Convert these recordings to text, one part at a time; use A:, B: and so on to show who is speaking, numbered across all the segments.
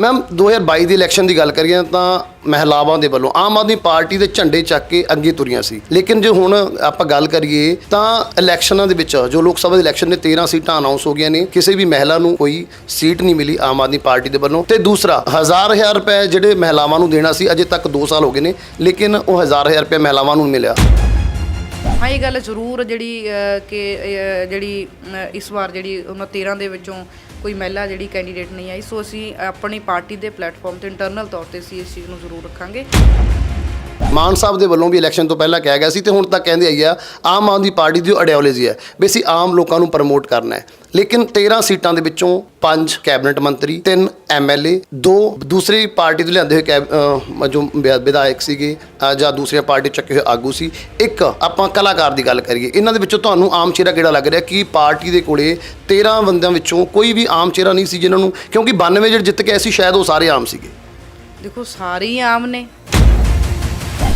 A: Ma'am 2022 ਦੀ election ਦੀ ਗੱਲ ਕਰੀਏ ਤਾਂ ਮਹਿਲਾਵਾਂ ਦੇ ਵੱਲੋਂ ਆਮ ਆਦਮੀ ਪਾਰਟੀ ਦੇ ਝੰਡੇ ਚੱਕ ਕੇ ਅੱਗੇ ਤੁਰੀਆਂ ਸੀ। ਲੇਕਿਨ ਜੇ ਹੁਣ ਆਪਾਂ ਗੱਲ ਕਰੀਏ ਤਾਂ ਇਲੈਕਸ਼ਨਾਂ ਦੇ ਵਿੱਚ ਜੋ ਲੋਕ ਸਭਾ ਦੇ ਇਲੈਕਸ਼ਨ ਦੇ 13 ਸੀਟਾਂ ਅਨਾਉਂਸ ਹੋ ਗਈਆਂ ਨੇ। ਕਿਸੇ ਵੀ ਮਹਿਲਾ ਨੂੰ ਕੋਈ ਸੀਟ ਨਹੀਂ ਮਿਲੀ ਆਮ ਆਦਮੀ ਪਾਰਟੀ ਦੇ ਵੱਲੋਂ। ਤੇ ਦੂਸਰਾ, ਹਜ਼ਾਰ ਹਜ਼ਾਰ ਰੁਪਏ ਜਿਹੜੇ ਮਹਿਲਾਵਾਂ ਨੂੰ ਦੇਣਾ ਸੀ, ਅਜੇ ਤੱਕ 2 ਸਾਲ ਹੋ ਗਏ ਨੇ, ਲੇਕਿਨ ਉਹ ਹਜ਼ਾਰ ਹਜ਼ਾਰ ਰੁਪਏ ਮਹਿਲਾਵਾਂ ਨੂੰ ਮਿਲਿਆ।
B: ਹਾਂ, ਇਹ ਗੱਲ ਜ਼ਰੂਰ ਜਿਹੜੀ ਕਿ ਜਿਹੜੀ ਇਸ ਵਾਰ ਜਿਹੜੀ ਉਹਨਾਂ 13 ਦੇ ਵਿੱਚੋਂ ਕੋਈ ਮਹਿਲਾ ਜਿਹੜੀ ਕੈਂਡੀਡੇਟ ਨਹੀਂ ਆਈ, ਸੋ ਅਸੀਂ ਆਪਣੀ ਪਾਰਟੀ ਦੇ ਪਲੇਟਫਾਰਮ ਤੇ ਇੰਟਰਨਲ ਤੌਰ ਤੇ ਅਸੀਂ ਇਸ ਚੀਜ਼ ਨੂੰ ਜ਼ਰੂਰ ਰੱਖਾਂਗੇ।
A: ਮਾਨ ਸਾਹਿਬ ਦੇ ਵੱਲੋਂ ਵੀ ਇਲੈਕਸ਼ਨ ਤੋਂ ਪਹਿਲਾਂ ਕਿਹਾ ਗਿਆ ਸੀ ਤੇ ਹੁਣ ਤੱਕ ਕਹਿੰਦੇ ਆਈ ਆ, ਆਮ ਆਦਮੀ ਪਾਰਟੀ ਦੀ ਆਈਡੀਓਲੋਜੀ ਹੈ, ਵੀ ਅਸੀਂ ਆਮ ਲੋਕਾਂ ਨੂੰ ਪ੍ਰਮੋਟ ਕਰਨਾ ਹੈ। ਲੇਕਿਨ 13 ਸੀਟਾਂ ਦੇ ਵਿੱਚੋਂ 5 ਕੈਬਨਿਟ ਮੰਤਰੀ 3 ਐਮਐਲਏ ਦੋ ਦੂਸਰੀ ਪਾਰਟੀ ਤੋਂ ਲਿਆਂਦੇ ਹੋਏ ਕੈਬ- ਜੋ ਵਿਧਾਇਕ ਸੀਗੇ ਜਾਂ ਦੂਸਰੀਆਂ ਪਾਰਟੀ ਚੱਕੇ ਹੋਏ ਆਗੂ ਸੀ। ਇੱਕ ਆਪਾਂ ਕਲਾਕਾਰ ਦੀ ਗੱਲ ਕਰੀਏ, ਇਹਨਾਂ ਦੇ ਵਿੱਚੋਂ ਤੁਹਾਨੂੰ ਆਮ ਚਿਹਰਾ ਕਿਹੜਾ ਲੱਗ ਰਿਹਾ ਕਿ ਪਾਰਟੀ ਦੇ ਕੋਲੇ 13 ਬੰਦਿਆਂ ਵਿੱਚੋਂ ਕੋਈ ਵੀ ਆਮ ਚਿਹਰਾ ਨਹੀਂ ਸੀ ਜਿਨ੍ਹਾਂ ਨੂੰ, ਕਿਉਂਕਿ 92 ਜਿਹੜੇ ਜਿੱਤ ਕੇ ਆਏ ਸੀ, ਸ਼ਾਇਦ ਉਹ ਸਾਰੇ ਆਮ ਸੀਗੇ।
B: ਦੇਖੋ, ਸਾਰੇ ਹੀ ਆਮ ਨੇ।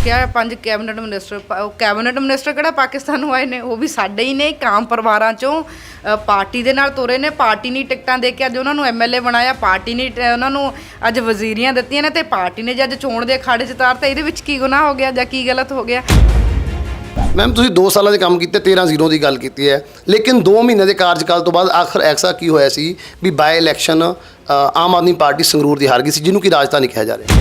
B: ਕਿਹਾ ਪੰਜ ਕੈਬਨਿਟ ਮਿਨਿਸਟਰ ਪ- ਉਹ ਕੈਬਨਿਟ ਮਿਨਿਸਟਰ ਕਿਹੜਾ ਪਾਕਿਸਤਾਨ ਨੂੰ ਆਏ ਨੇ ਉਹ ਵੀ ਸਾਡੇ ਹੀ ਨੇ ਕਾਮ ਪਰਿਵਾਰਾਂ ਚੋਂ। ਅ, ਪਾਰਟੀ ਦੇ ਨਾਲ ਤੁਰੇ ਨੇ ਪਾਰਟੀ ਨੇ ਟਿਕਟਾਂ ਦੇ ਕੇ ਅੱਜ ਉਹਨਾਂ ਨੂੰ ਐਮਐਲਏ ਬਣਾਇਆ ਪਾਰਟੀ ਨੇ ਟ- ਉਹਨਾਂ ਨੂੰ ਅੱਜ ਵਜ਼ੀਰੀਆਂ ਦਿੱਤੀਆਂ ਨੇ ਤੇ ਪਾਰਟੀ ਨੇ ਜੇ ਅੱਜ ਚੋਣ ਦੇ ਅਖਾੜੇ 'ਚ ਤਾਰਤਾ ਇਹਦੇ ਵਿੱਚ ਕੀ ਗੁਨਾਹ ਹੋ ਗਿਆ ਜਾਂ ਕੀ ਗਲਤ ਹੋ ਗਿਆ?
A: ਮੈਮ ਤੁਸੀਂ 2 ਸਾਲਾਂ ਦੇ ਕੰਮ ਕੀਤੇ 13 ਜ਼ੀਰੋ ਦੀ ਗੱਲ ਕੀਤੀ ਹੈ। ਲੇਕਿਨ 2 ਮਹੀਨੇ ਦੇ ਕਾਰਜਕਾਲ ਤੋਂ ਬਾਅਦ ਆਖਰ ਐਸਾ ਕੀ ਹੋਇਆ ਸੀ ਵੀ by election Aam Aadmi party Sangrur ਦੀ ਹਾਰ ਗਈ ਸੀ ਜਿਹਨੂੰ ਕਿ ਰਾਜਧਾਨੀ ਕਿਹਾ ਜਾ ਰਿਹਾ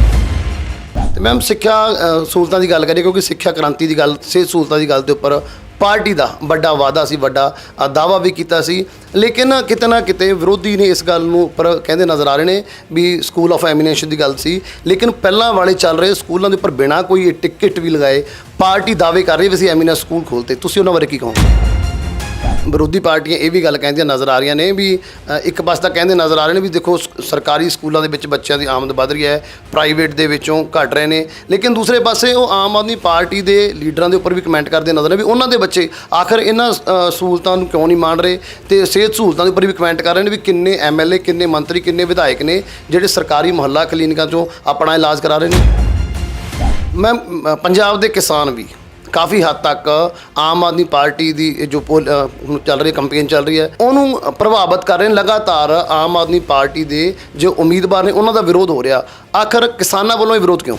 A: ਤੇ ਮੈਮ ਸਿੱਖਿਆ ਅ, ਸਹੂਲਤਾਂ ਦੀ ਗੱਲ ਕਰੀਏ ਕਿਉਂਕਿ ਸਿੱਖਿਆ ਕ੍ਰਾਂਤੀ ਦੀ ਗੱਲ ਸਿਹਤ ਸਹੂਲਤਾਂ ਦੀ ਗੱਲ ਦੇ ਉੱਪਰ ਪਾਰਟੀ ਦਾ ਵੱਡਾ ਵਾਅਦਾ ਸੀ ਵੱਡਾ ਅ, ਦਾਅਵਾ ਵੀ ਕੀਤਾ ਸੀ। ਲੇਕਿਨ ਕਿਤੇ ਨਾ ਕਿਤੇ ਵਿਰੋਧੀ ਨੇ ਇਸ ਗੱਲ ਨੂੰ ਉੱਪਰ ਕਹਿੰਦੇ ਨਜ਼ਰ ਆ ਰਹੇ ਨੇ ਵੀ ਸਕੂਲ ਆਫ ਐਮੀਨੇਸ਼ਨ ਦੀ ਗੱਲ ਸੀ। ਲੇਕਿਨ ਪਹਿਲਾਂ ਵਾਲੇ ਚੱਲ ਰਹੇ ਸਕੂਲਾਂ ਦੇ ਉੱਪਰ ਬਿਨਾਂ ਕੋਈ ਟਿਕਟ ਵੀ ਲਗਾਏ ਪਾਰਟੀ ਦਾਅਵੇ ਕਰ ਰਹੀ ਵੀ ਅਸੀਂ ਐਮੀਨੇਸ਼ਨ ਸਕੂਲ ਖੋਲਤੇ। ਤੁਸੀਂ ਉਹਨਾਂ ਬਾਰੇ ਕੀ ਕਹੋਗੇ? ਵਿਰੋਧੀ ਪਾਰਟੀਆਂ ਇਹ ਵੀ ਗੱਲ ਕਹਿੰਦੀਆਂ ਨਜ਼ਰ ਆ ਰਹੀਆਂ ਨੇ ਵੀ ਅ, ਇੱਕ ਪਾਸੇ ਤਾਂ ਕਹਿੰਦੇ ਨਜ਼ਰ ਆ ਰਹੇ ਨੇ ਵੀ ਦੇਖੋ ਸ- ਸਰਕਾਰੀ ਸਕੂਲਾਂ ਦੇ ਵਿੱਚ ਬੱਚਿਆਂ ਦੀ ਆਮਦ ਵੱਧ ਰਹੀ ਹੈ ਪ੍ਰਾਈਵੇਟ ਦੇ ਵਿੱਚੋਂ ਘਟ ਰਹੇ ਨੇ। ਲੇਕਿਨ ਦੂਸਰੇ ਪਾਸੇ ਉਹ ਆਮ ਆਦਮੀ ਪਾਰਟੀ ਦੇ ਲੀਡਰਾਂ ਦੇ ਉੱਪਰ ਵੀ ਕਮੈਂਟ ਕਰਦੇ ਨਜ਼ਰ ਨੇ ਵੀ ਉਹਨਾਂ ਦੇ ਬੱਚੇ ਆਖਰ ਇਹਨਾਂ ਅ, ਸਹੂਲਤਾਂ ਨੂੰ ਕਿਉਂ ਨਹੀਂ ਮੰਨ ਰਹੇ? ਤੇ ਸਿਹਤ ਸਹੂਲਤਾਂ ਦੇ ਉੱਪਰ ਵੀ ਕਮੈਂਟ ਕਰ ਰਹੇ ਨੇ ਵੀ ਕਿੰਨੇ ਐਮਐਲਏ ਕਿੰਨੇ ਮੰਤਰੀ ਕਿੰਨੇ ਵਿਧਾਇਕ ਨੇ ਜਿਹੜੇ ਸਰਕਾਰੀ ਮੁਹੱਲਾ ਕਲੀਨਿਕਾਂ ਚੋਂ ਆਪਣਾ ਇਲਾਜ ਕਰਾ ਰਹੇ ਨੇ। ਮੈਂ ਮ, ਪੰਜਾਬ ਦੇ ਕਿਸਾਨ ਵੀ ਕਾਫੀ ਹੱਦ ਤੱਕ ਆਮ ਆਦਮੀ ਪਾਰਟੀ ਦੀ ਇਹ ਜੋ ਪੋਲ- ਹੁਣ ਚੱਲ ਰਹੀ ਕੰਪੇਨ ਚੱਲ ਰਹੀ ਹੈ, ਉਹਨੂੰ ਪ੍ਰਭਾਵਿਤ ਕਰ ਰਹੇ ਨੇ। ਲਗਾਤਾਰ ਆਮ ਆਦਮੀ ਪਾਰਟੀ ਦੇ ਜੋ ਉਮੀਦਵਾਰ ਨੇ, ਉਹਨਾਂ ਦਾ ਵਿਰੋਧ ਹੋ ਰਿਹਾ। ਆਖਰ ਕਿਸਾਨਾਂ ਵੱਲੋਂ ਇਹ ਵਿਰੋਧ ਕਿਉਂ?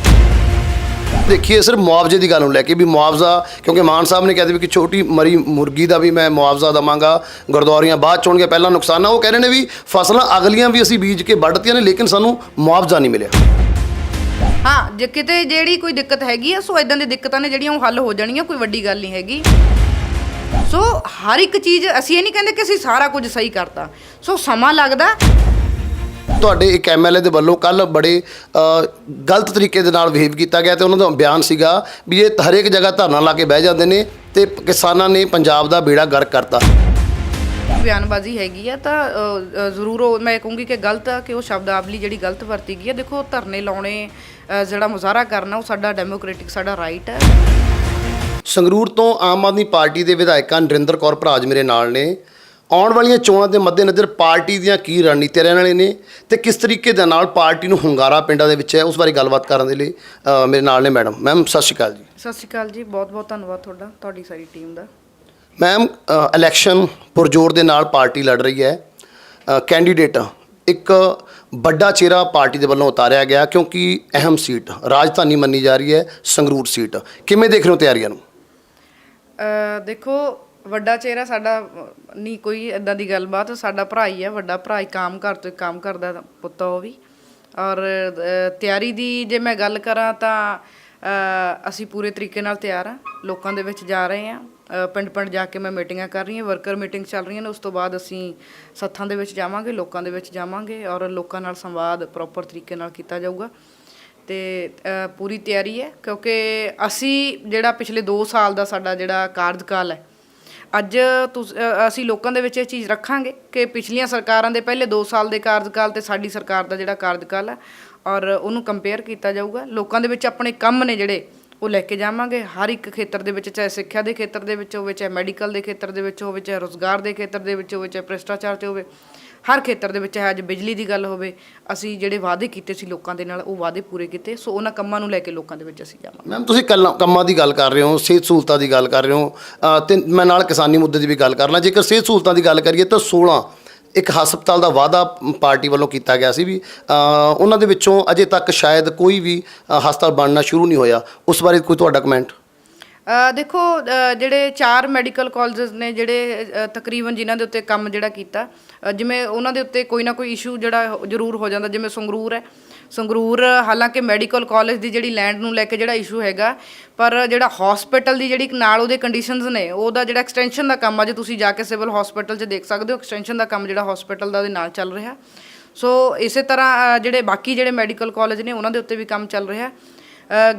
A: ਦੇਖੀਏ, ਸਿਰਫ ਮੁਆਵਜ਼ੇ ਦੀ ਗੱਲ ਨੂੰ ਲੈ ਕੇ ਵੀ ਮੁਆਵਜ਼ਾ, ਕਿਉਂਕਿ ਮਾਨ ਸਾਹਿਬ ਨੇ ਕਹਿੰਦੇ ਵੀ ਕਿ ਛੋਟੀ ਮਰੀ ਮੁਰਗੀ ਦਾ ਵੀ ਮੈਂ ਮੁਆਵਜ਼ਾ ਦਵਾਂਗਾ, ਗੁਰਦੁਆਰੀਆਂ ਬਾਅਦ ਚੋਣਗੇ ਪਹਿਲਾਂ ਨੁਕਸਾਨ ਆ ਉਹ ਕਹਿ ਰਹੇ ਨੇ ਵੀ ਫਸਲਾਂ ਅਗਲੀਆਂ ਵੀ ਅਸੀਂ ਬੀਜ ਕੇ ਵੱਢਤੀਆਂ ਨੇ, ਲੇਕਿਨ ਸਾਨੂੰ ਮੁਆਵਜ਼ਾ ਨਹੀਂ ਮਿਲਿਆ।
B: ਹਾਂ ਜੇ ਕਿਤੇ ਜਿਹੜੀ ਕੋਈ ਦਿੱਕਤ ਹੈਗੀ ਆ ਸੋ ਇਦਾਂ ਦੀ ਦਿੱਕਤਾਂ ਨੇ ਜਿਹੜੀਆਂ ਉਹ ਹੱਲ ਹੋ ਜਾਣੀਆਂ ਕੋਈ ਵੱਡੀ ਗੱਲ ਨਹੀਂ ਹੈਗੀ। ਸੋ ਹਰ ਇੱਕ ਚੀਜ਼ ਅਸੀਂ ਇਹ ਨਹੀਂ ਕਹਿੰਦੇ ਕਿ ਅਸੀਂ ਸਾਰਾ ਕੁਝ ਸਹੀ ਕਰਤਾ। ਸੋ ਸਮਾਂ ਲੱਗਦਾ।
A: ਤੁਹਾਡੇ ਇੱਕ ਐਮਐਲਏ ਦੇ ਵੱਲੋਂ ਕੱਲ ਬੜੇ ਅ, ਗਲਤ ਤਰੀਕੇ ਦੇ ਨਾਲ ਬਿਹੇਵ ਕੀਤਾ ਗਿਆ ਤੇ ਉਹਨਾਂ ਦਾ ਬਿਆਨ ਸੀਗਾ ਵੀ ਇਹ ਹਰੇਕ ਜਗ੍ਹਾ ਧਰਨਾ ਲਾ ਕੇ ਬਹਿ ਜਾਂਦੇ ਨੇ ਤੇ ਕਿਸਾਨਾਂ ਨੇ ਪੰਜਾਬ ਦਾ ਬੇੜਾ ਗਰਕ ਕਰਤਾ।
B: ਬਿਆਨਬਾਜ਼ੀ ਹੈਗੀ ਆ ਤਾਂ ਅ, ਅ, ਜ਼ਰੂਰ ਉਹ ਮੈਂ ਕਹੂੰਗੀ ਕਿ ਗਲਤ ਆ ਕਿ ਉਹ ਸ਼ਬਦਾਵਲੀ ਜਿਹੜੀ ਗਲਤ ਵਰਤੀ ਗਈ ਆ ਦੇਖੋ ਧਰਨੇ ਲਾਉਣੇ ਅ, ਜਿਹੜਾ ਮੁਜ਼ਾਹਰਾ ਕਰਨਾ ਉਹ ਸਾਡਾ ਡੈਮੋਕ੍ਰੈਟਿਕ ਸਾਡਾ ਰਾਈਟ ਹੈ
A: ਸੰਗਰੂਰ ਤੋਂ ਆਮ ਆਦਮੀ ਪਾਰਟੀ ਦੇ ਵਿਧਾਇਕਾਂ ਨਰਿੰਦਰ ਕੌਰ ਭਰਾਜ ਮੇਰੇ ਨਾਲ ਨੇ। ਆਉਣ ਵਾਲੀਆਂ ਚੋਣਾਂ ਦੇ ਮੱਦੇਨਜ਼ਰ ਪਾਰਟੀ ਦੀਆਂ ਕੀ ਰਣਨੀਤੀਆਂ ਰਹਿਣ ਵਾਲੀਆਂ ਨੇ ਤੇ ਕਿਸ ਤਰੀਕੇ ਦੇ ਨਾਲ ਪਾਰਟੀ ਨੂੰ ਹੁੰਗਾਰਾ ਪਿੰਡਾਂ ਦੇ ਵਿੱਚ ਹੈ ਉਸ ਬਾਰੇ ਗੱਲਬਾਤ ਕਰਨ ਦੇ ਲਈ ਅ, ਮੇਰੇ ਨਾਲ ਨੇ ਮੈਡਮ। ਮੈਮ ਸਤਿ ਸ਼੍ਰੀ ਅਕਾਲ ਜੀ।
B: ਸਤਿ ਸ਼੍ਰੀ ਅਕਾਲ ਜੀ ਬਹੁਤ ਬਹੁਤ ਧੰਨਵਾਦ ਤੁਹਾਡਾ ਤੁਹਾਡੀ ਸਾਰੀ ਟੀਮ ਦਾ।
A: ਮੈਮ ਇਲੈਕਸ਼ਨ ਪੁਰਜੋਰ ਦੇ ਨਾਲ ਪਾਰਟੀ ਲੜ ਰਹੀ ਹੈ। ਕੈਂਡੀਡੇਟ ਇੱਕ ਵੱਡਾ ਚਿਹਰਾ ਪਾਰਟੀ ਦੇ ਵੱਲੋਂ ਉਤਾਰਿਆ ਗਿਆ ਕਿਉਂਕਿ ਅਹਿਮ ਸੀਟ, ਰਾਜਧਾਨੀ ਮੰਨੀ ਜਾ ਰਹੀ ਹੈ, ਸੰਗਰੂਰ ਸੀਟ। ਕਿਵੇਂ ਦੇਖ ਰਹੇ ਹੋ ਤਿਆਰੀਆਂ ਨੂੰ?
B: ਦੇਖੋ, ਵੱਡਾ ਚਿਹਰਾ ਸਾਡਾ, ਨਹੀਂ, ਕੋਈ ਇਦਾਂ ਦੀ ਗੱਲਬਾਤ, ਸਾਡਾ ਭਰਾ ਹੀ ਹੈ, ਵੱਡਾ ਭਰਾ ਹੀ ਕੰਮ ਘਰ ਤੋਂ ਕੰਮ ਕਰਦਾ ਪੁੱਤ ਉਹ ਵੀ। ਔਰ ਤਿਆਰੀ ਦੀ ਜੇ ਮੈਂ ਗੱਲ ਕਰਾਂ ਤਾਂ ਅਸੀਂ ਪੂਰੇ ਤਰੀਕੇ ਨਾਲ ਤਿਆਰ ਆ ਲੋਕਾਂ ਦੇ ਵਿੱਚ ਜਾ ਰਹੇ ਆ ਪਿੰਡ ਪਿੰਡ ਜਾ ਕੇ ਮੈਂ ਮੀਟਿੰਗਾਂ ਕਰ ਰਹੀ ਹਾਂ ਵਰਕਰ ਮੀਟਿੰਗ ਚੱਲ ਰਹੀਆਂ ਨੇ, ਉਸ ਤੋਂ ਬਾਅਦ ਅਸੀਂ ਸੱਥਾਂ ਦੇ ਵਿੱਚ ਜਾਵਾਂਗੇ, ਲੋਕਾਂ ਦੇ ਵਿੱਚ ਜਾਵਾਂਗੇ ਔਰ ਲੋਕਾਂ ਨਾਲ ਸੰਵਾਦ ਪ੍ਰੋਪਰ ਤਰੀਕੇ ਨਾਲ ਕੀਤਾ ਜਾਊਗਾ। ਤੇ ਪੂਰੀ ਤਿਆਰੀ ਹੈ, ਕਿਉਂਕਿ ਅਸੀਂ ਜਿਹੜਾ ਪਿਛਲੇ 2 ਸਾਲ ਦਾ ਸਾਡਾ ਜਿਹੜਾ ਕਾਰਜਕਾਲ ਹੈ, ਅੱਜ ਤੁਸ- ਅਸੀਂ ਲੋਕਾਂ ਦੇ ਵਿੱਚ ਇਹ ਚੀਜ਼ ਰੱਖਾਂਗੇ ਕਿ ਪਿਛਲੀਆਂ ਸਰਕਾਰਾਂ ਦੇ ਪਹਿਲੇ 2 ਸਾਲ ਦੇ ਕਾਰਜਕਾਲ ਤੇ ਸਾਡੀ ਸਰਕਾਰ ਦਾ ਜਿਹੜਾ ਕਾਰਜਕਾਲ ਹੈ ਔਰ ਉਹਨੂੰ ਕੰਪੇਅਰ ਕੀਤਾ ਜਾਊਗਾ। ਲੋਕਾਂ ਦੇ ਵਿੱਚ ਆਪਣੇ ਕੰਮ ਨੇ ਜਿਹੜੇ ਉਹ ਲੈ ਕੇ ਜਾਵਾਂਗੇ। ਹਰ ਇੱਕ ਖੇਤਰ ਦੇ ਵਿੱਚ ਚਾਹੇ ਸਿੱਖਿਆ ਦੇ ਖੇਤਰ ਦੇ ਵਿੱਚ ਹੋਵੇ ਚਾਹੇ ਮੈਡੀਕਲ ਦੇ ਖੇਤਰ ਦੇ ਵਿੱਚ ਹੋਵੇ ਚਾਹੇ ਰੋਜ਼ਗਾਰ ਦੇ ਖੇਤਰ ਦੇ ਵਿੱਚ ਹੋਵੇ ਚਾਹੇ ਭ੍ਰਿਸ਼ਟਾਚਾਰ 'ਚ ਹੋਵੇ ਹਰ ਖੇਤਰ ਦੇ ਵਿੱਚ ਹੈ। ਅੱਜ ਬਿਜਲੀ ਦੀ ਗੱਲ ਹੋਵੇ ਅਸੀਂ ਜਿਹੜੇ ਵਾਅਦੇ ਕੀਤੇ ਸੀ ਲੋਕਾਂ ਦੇ ਨਾਲ ਉਹ ਵਾਅਦੇ ਪੂਰੇ ਕੀਤੇ। ਸੋ ਉਹਨਾਂ ਕੰਮਾਂ ਨੂੰ ਲੈ ਕੇ ਲੋਕਾਂ ਦੇ ਵਿੱਚ ਅਸੀਂ ਜਾਵਾਂਗੇ।
A: ਮੈਮ ਤੁਸੀਂ ਕੱਲਾਂ- ਕੰਮਾਂ ਦੀ ਗੱਲ ਕਰ ਰਹੇ ਹੋ ਸਿਹਤ ਸਹੂਲਤਾਂ ਦੀ ਗੱਲ ਕਰ ਰਹੇ ਹੋ। ਅ, ਤੇ ਮੈਂ ਨਾਲ ਕਿਸਾਨੀ ਮੁੱਦੇ ਦੀ ਵੀ ਗੱਲ ਕਰਨਾ ਜੇਕਰ ਸਿਹਤ ਸਹੂਲਤਾਂ ਦੀ ਗੱਲ ਕਰੀਏ ਤਾਂ 16 ਇੱਕ ਹਸਪਤਾਲ ਦਾ ਵਾਅਦਾ ਪਾਰਟੀ ਵੱਲੋਂ ਕੀਤਾ ਗਿਆ ਸੀ ਵੀ ਉਹਨਾਂ ਦੇ ਵਿੱਚੋਂ ਅਜੇ ਤੱਕ ਸ਼ਾਇਦ ਕੋਈ ਵੀ ਹਸਪਤਾਲ ਬਣਨਾ ਸ਼ੁਰੂ ਨਹੀਂ ਹੋਇਆ। ਉਸ ਬਾਰੇ ਕੋਈ ਤੁਹਾਡਾ ਕਮੈਂਟ
B: ਅ, ਦੇਖੋ ਅ, ਜਿਹੜੇ ਚਾਰ ਮੈਡੀਕਲ ਕਾਲਜਸ ਨੇ ਜਿਹੜੇ ਅ, ਤਕਰੀਬਨ ਜਿਨ੍ਹਾਂ ਦੇ ਉੱਤੇ ਕੰਮ ਜਿਹੜਾ ਕੀਤਾ ਅ, ਜਿਵੇਂ ਉਹਨਾਂ ਦੇ ਉੱਤੇ ਕੋਈ ਨਾ ਕੋਈ ਇਸ਼ੂ ਜਿਹੜਾ ਹੋ- ਜ਼ਰੂਰ ਹੋ ਜਾਂਦਾ ਜਿਵੇਂ ਸੰਗਰੂਰ ਹੈ। ਸੰਗਰੂਰ ਹਾਲਾਂਕਿ ਮੈਡੀਕਲ ਕਾਲਜ ਦੀ ਜਿਹੜੀ ਲੈਂਡ ਨੂੰ ਲੈ ਕੇ ਜਿਹੜਾ ਇਸ਼ੂ ਹੈਗਾ ਪਰ ਜਿਹੜਾ ਹਸਪੀਟਲ ਦੀ ਜਿਹੜੀ ਨਾਲ ਉਹਦੇ ਕੰਡੀਸ਼ਨਸ ਨੇ ਉਹਦਾ ਜਿਹੜਾ ਐਕਸਟੈਂਸ਼ਨ ਦਾ ਕੰਮ ਅੱਜ ਤੁਸੀਂ ਜਾ ਕੇ ਸਿਵਲ ਹਸਪੀਟਲ 'ਚ ਦੇਖ ਸਕਦੇ ਹੋ ਐਕਸਟੈਂਸ਼ਨ ਦਾ ਕੰਮ ਜਿਹੜਾ ਹਸਪੀਟਲ ਦਾ ਉਹਦੇ ਨਾਲ ਚੱਲ ਰਿਹਾ। ਸੋ ਇਸੇ ਤਰ੍ਹਾਂ ਅ, ਜਿਹੜੇ ਬਾਕੀ ਜਿਹੜੇ ਮੈਡੀਕਲ ਕਾਲਜ ਨੇ ਉਹਨਾਂ ਦੇ ਉੱਤੇ ਵੀ ਕੰਮ ਚੱਲ ਰਿਹਾ।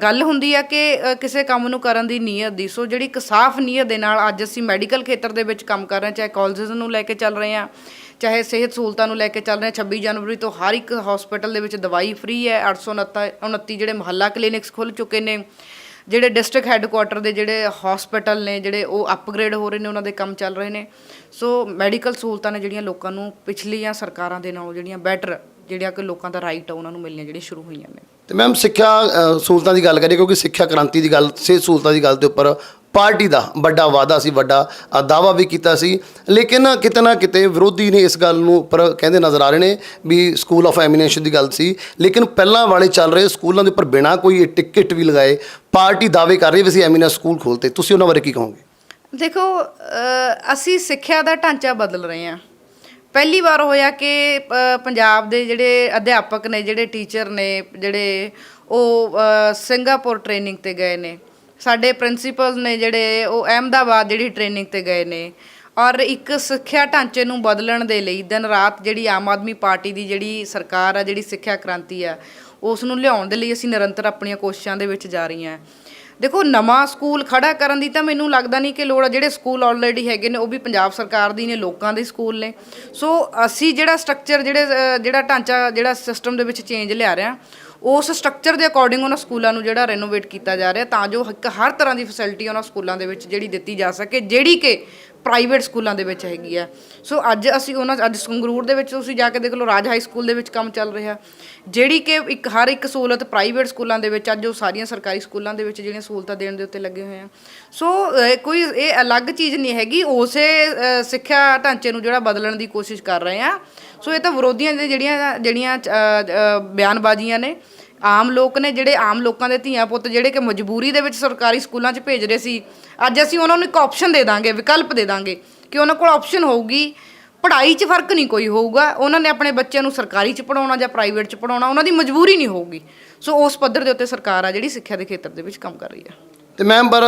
B: ਗੱਲ ਹੁੰਦੀ ਆ ਕਿ ਕਿਸੇ ਕੰਮ ਨੂੰ ਕਰਨ ਦੀ ਨੀਅਤ ਦੀ। ਸੋ ਜਿਹੜੀ ਇੱਕ ਸਾਫ਼ ਨੀਅਤ ਦੇ ਨਾਲ ਅੱਜ ਅਸੀਂ ਮੈਡੀਕਲ ਖੇਤਰ ਦੇ ਵਿੱਚ ਕੰਮ ਕਰ ਰਹੇ ਚਾਹੇ ਕਾਲਜਸ ਨੂੰ ਲੈ ਕੇ ਚੱਲ ਰਹੇ ਹਾਂ, ਚਾਹੇ ਸਿਹਤ ਸਹੂਲਤਾਂ ਨੂੰ ਲੈ ਕੇ ਚੱਲ ਰਹੇ ਹਾਂ 26 ਜਨਵਰੀ ਤੋਂ ਹਰ ਇੱਕ ਹਸਪੀਟਲ ਦੇ ਵਿੱਚ ਦਵਾਈ ਫ੍ਰੀ ਹੈ 829 29 ਜਿਹੜੇ ਮੁਹੱਲਾ ਕਲੀਨਿਕਸ ਖੁੱਲ ਚੁੱਕੇ ਨੇ, ਜਿਹੜੇ ਡਿਸਟ੍ਰਿਕਟ ਹੈੱਡਕੁਆਟਰ ਦੇ ਜਿਹੜੇ ਹਸਪੀਟਲ ਨੇ, ਜਿਹੜੇ ਉਹ ਅਪਗ੍ਰੇਡ ਹੋ ਰਹੇ ਨੇ, ਉਹਨਾਂ ਦੇ ਕੰਮ ਚੱਲ ਰਹੇ ਨੇ। ਸੋ ਮੈਡੀਕਲ ਸਹੂਲਤਾਂ ਨੇ ਜਿਹੜੀਆਂ ਲੋਕਾਂ ਨੂੰ ਪਿਛਲੀਆਂ ਸਰਕਾਰਾਂ ਦੇ ਨਾਲੋਂ ਜਿਹੜੀਆਂ ਬੈਟਰ ਜਿਹੜੀਆਂ ਕਿ ਲੋਕਾਂ ਦਾ ਰਾਈਟ ਆ ਉਹਨਾਂ ਨੂੰ ਮਿਲਣੀਆਂ ਜਿਹੜੀਆਂ ਸ਼ੁਰੂ ਹੋਈਆਂ ਨੇ।
A: ਤੇ ਮੈਮ ਸਿੱਖਿਆ ਅ, ਸਹੂਲਤਾਂ ਦੀ ਗੱਲ ਕਰੀਏ ਕਿਉਂਕਿ ਸਿੱਖਿਆ ਕ੍ਰਾਂਤੀ ਦੀ ਗੱਲ ਸਿਹਤ ਸਹੂਲਤਾਂ ਦੀ ਗੱਲ ਦੇ ਉੱਪਰ ਪਾਰਟੀ ਦਾ ਵੱਡਾ ਵਾਅਦਾ ਸੀ ਵੱਡਾ ਅ, ਦਾਅਵਾ ਵੀ ਕੀਤਾ ਸੀ। ਲੇਕਿਨ ਕਿਤੇ ਨਾ ਕਿਤੇ ਵਿਰੋਧੀ ਨੇ ਇਸ ਗੱਲ ਨੂੰ ਉੱਪਰ ਕਹਿੰਦੇ ਨਜ਼ਰ ਆ ਰਹੇ ਨੇ ਵੀ ਸਕੂਲ ਆਫ ਐਮੀਨੇਸ਼ਨ ਦੀ ਗੱਲ ਸੀ। ਲੇਕਿਨ ਪਹਿਲਾਂ ਵਾਲੇ ਚੱਲ ਰਹੇ ਸਕੂਲਾਂ ਦੇ ਉੱਪਰ ਬਿਨਾਂ ਕੋਈ ਟਿਕਟ ਵੀ ਲਗਾਏ ਪਾਰਟੀ ਦਾਅਵੇ ਕਰ ਰਹੀ ਵੀ ਅਸੀਂ ਐਮੀਨੇਸ਼ਨ ਸਕੂਲ ਖੋਲਤੇ ਤੁਸੀਂ ਉਹਨਾਂ ਬਾਰੇ ਕੀ ਕਹੋਗੇ?
B: ਦੇਖੋ ਅ, ਅਸੀਂ ਸਿੱਖਿਆ ਦਾ ਢਾਂਚਾ ਬਦਲ ਰਹੇ ਹਾਂ। ਪਹਿਲੀ ਵਾਰ ਹੋਇਆ ਕਿ ਅ, ਪੰਜਾਬ ਦੇ ਜਿਹੜੇ ਅਧਿਆਪਕ ਨੇ ਜਿਹੜੇ ਟੀਚਰ ਨੇ ਜਿਹੜੇ ਉਹ ਅ, ਸਿੰਗਾਪੁਰ ਟ੍ਰੇਨਿੰਗ ਤੇ ਗਏ ਨੇ। ਸਾਡੇ ਪ੍ਰਿੰਸੀਪਲ ਨੇ ਜਿਹੜੇ ਉਹ ਅਹਿਮਦਾਬਾਦ ਜਿਹੜੀ ਟ੍ਰੇਨਿੰਗ ਤੇ ਗਏ ਨੇ। ਔਰ ਇੱਕ ਸਿੱਖਿਆ ਢਾਂਚੇ ਨੂੰ ਬਦਲਣ ਦੇ ਲਈ ਦਿਨ ਰਾਤ ਜਿਹੜੀ ਆਮ ਆਦਮੀ ਪਾਰਟੀ ਦੀ ਜਿਹੜੀ ਸਰਕਾਰ ਆ ਜਿਹੜੀ ਸਿੱਖਿਆ ਕ੍ਰਾਂਤੀ ਆ ਉਸ ਨੂੰ ਲਿਆਉਣ ਦੇ ਲਈ ਅਸੀਂ ਨਿਰੰਤਰ ਆਪਣੀਆਂ ਕੋਸ਼ਿਸ਼ਾਂ ਦੇ ਵਿੱਚ ਜਾ ਰਹੀਆਂ। ਦੇਖੋ, ਨਵਾਂ ਸਕੂਲ ਖੜਾ ਕਰਨ ਦੀ ਤਾਂ ਮੈਨੂੰ ਲੱਗਦਾ ਨਹੀਂ ਕਿ ਲੋੜ ਆ। ਜਿਹੜੇ ਸਕੂਲ ਆਲਰੇਡੀ ਹੈਗੇ ਨੇ, ਉਹ ਵੀ ਪੰਜਾਬ ਸਰਕਾਰ ਦੀ ਨੇ, ਲੋਕਾਂ ਦੇ ਸਕੂਲ ਨੇ। ਸੋ ਅਸੀਂ ਜਿਹੜਾ ਸਟਰਕਚਰ ਜਿਹੜੇ ਜਿਹੜਾ ਢਾਂਚਾ, ਜਿਹੜਾ ਸਿਸਟਮ ਦੇ ਵਿੱਚ ਚੇਂਜ ਲਿਆ ਰਿਹਾ ਉਸ ਸਟਰਕਚਰ ਦੇ ਅਕੋਰਡਿੰਗ ਉਹਨਾਂ ਸਕੂਲਾਂ ਨੂੰ ਜਿਹੜਾ ਰੈਨੋਵੇਟ ਕੀਤਾ ਜਾ ਰਿਹਾ, ਤਾਂ ਜੋ ਇੱਕ ਹਰ ਤਰ੍ਹਾਂ ਦੀ ਫੈਸਿਲਿਟੀ ਉਹਨਾਂ ਸਕੂਲਾਂ ਦੇ ਵਿੱਚ ਜਿਹੜੀ ਦਿੱਤੀ ਜਾ ਸਕੇ, ਜਿਹੜੀ ਕਿ ਪ੍ਰਾਈਵੇਟ ਸਕੂਲਾਂ ਦੇ ਵਿੱਚ ਹੈਗੀ ਆ। ਸੋ ਅੱਜ ਅਸੀਂ ਉਹਨਾਂ ਅੱਜ ਸੰਗਰੂਰ ਦੇ ਵਿੱਚ ਤੁਸੀਂ ਜਾ ਕੇ ਦੇਖ ਲਓ, ਰਾਜ ਹਾਈ ਸਕੂਲ ਦੇ ਵਿੱਚ ਕੰਮ ਚੱਲ ਰਿਹਾ। ਜਿਹੜੀ ਕਿ ਇੱਕ ਹਰ ਇੱਕ ਸਹੂਲਤ ਪ੍ਰਾਈਵੇਟ ਸਕੂਲਾਂ ਦੇ ਵਿੱਚ, ਅੱਜ ਉਹ ਸਾਰੀਆਂ ਸਰਕਾਰੀ ਸਕੂਲਾਂ ਦੇ ਵਿੱਚ ਜਿਹੜੀਆਂ ਸਹੂਲਤਾਂ ਦੇਣ ਦੇ ਉੱਤੇ ਲੱਗੇ ਹੋਏ ਆ। ਸੋ ਕੋਈ ਇਹ ਅਲੱਗ ਚੀਜ਼ ਨਹੀਂ ਹੈਗੀ, ਉਸੇ ਸਿੱਖਿਆ ਢਾਂਚੇ ਨੂੰ ਜਿਹੜਾ ਬਦਲਣ ਦੀ ਕੋਸ਼ਿਸ਼ ਕਰ ਰਹੇ ਆ। ਸੋ ਇਹ ਤਾਂ ਵਿਰੋਧੀਆਂ ਦੀਆਂ ਜਿਹੜੀਆਂ ਜਿਹੜੀਆਂ ਬਿਆਨਬਾਜ਼ੀਆਂ ਨੇ। ਆਮ ਲੋਕ ਨੇ ਜਿਹੜੇ ਆਮ ਲੋਕਾਂ ਦੇ ਧੀਆਂ ਪੁੱਤ ਜਿਹੜੇ ਕਿ ਮਜਬੂਰੀ ਦੇ ਵਿੱਚ ਸਰਕਾਰੀ ਸਕੂਲਾਂ 'ਚ ਭੇਜ ਰਹੇ ਸੀ, ਅੱਜ ਅਸੀਂ ਉਹਨਾਂ ਨੂੰ ਇੱਕ ਆਪਸ਼ਨ ਦੇ ਦਾਂਗੇ, ਵਿਕਲਪ ਦੇ ਦਾਂਗੇ ਕਿ ਉਹਨਾਂ ਕੋਲ ਆਪਸ਼ਨ ਹੋਊਗੀ, ਪੜ੍ਹਾਈ 'ਚ ਫ਼ਰਕ ਨਹੀਂ ਕੋਈ ਹੋਊਗਾ, ਉਹਨਾਂ ਨੇ ਆਪਣੇ ਬੱਚਿਆਂ ਨੂੰ ਸਰਕਾਰੀ 'ਚ ਪੜਾਉਣਾ ਜਾਂ ਪ੍ਰਾਈਵੇਟ 'ਚ ਪੜਾਉਣਾ ਉਹਨਾਂ ਦੀ ਮਜਬੂਰੀ ਨਹੀਂ ਹੋਊਗੀ। ਸੋ ਉਸ ਪੱਧਰ ਦੇ ਉੱਤੇ ਸਰਕਾਰ ਆ ਜਿਹੜੀ ਸਿੱਖਿਆ ਦੇ ਖੇਤਰ ਦੇ ਵਿੱਚ ਕੰਮ ਕਰ ਰਹੀ ਹੈ
A: ਤੇ ਮੈਮ ਪਰ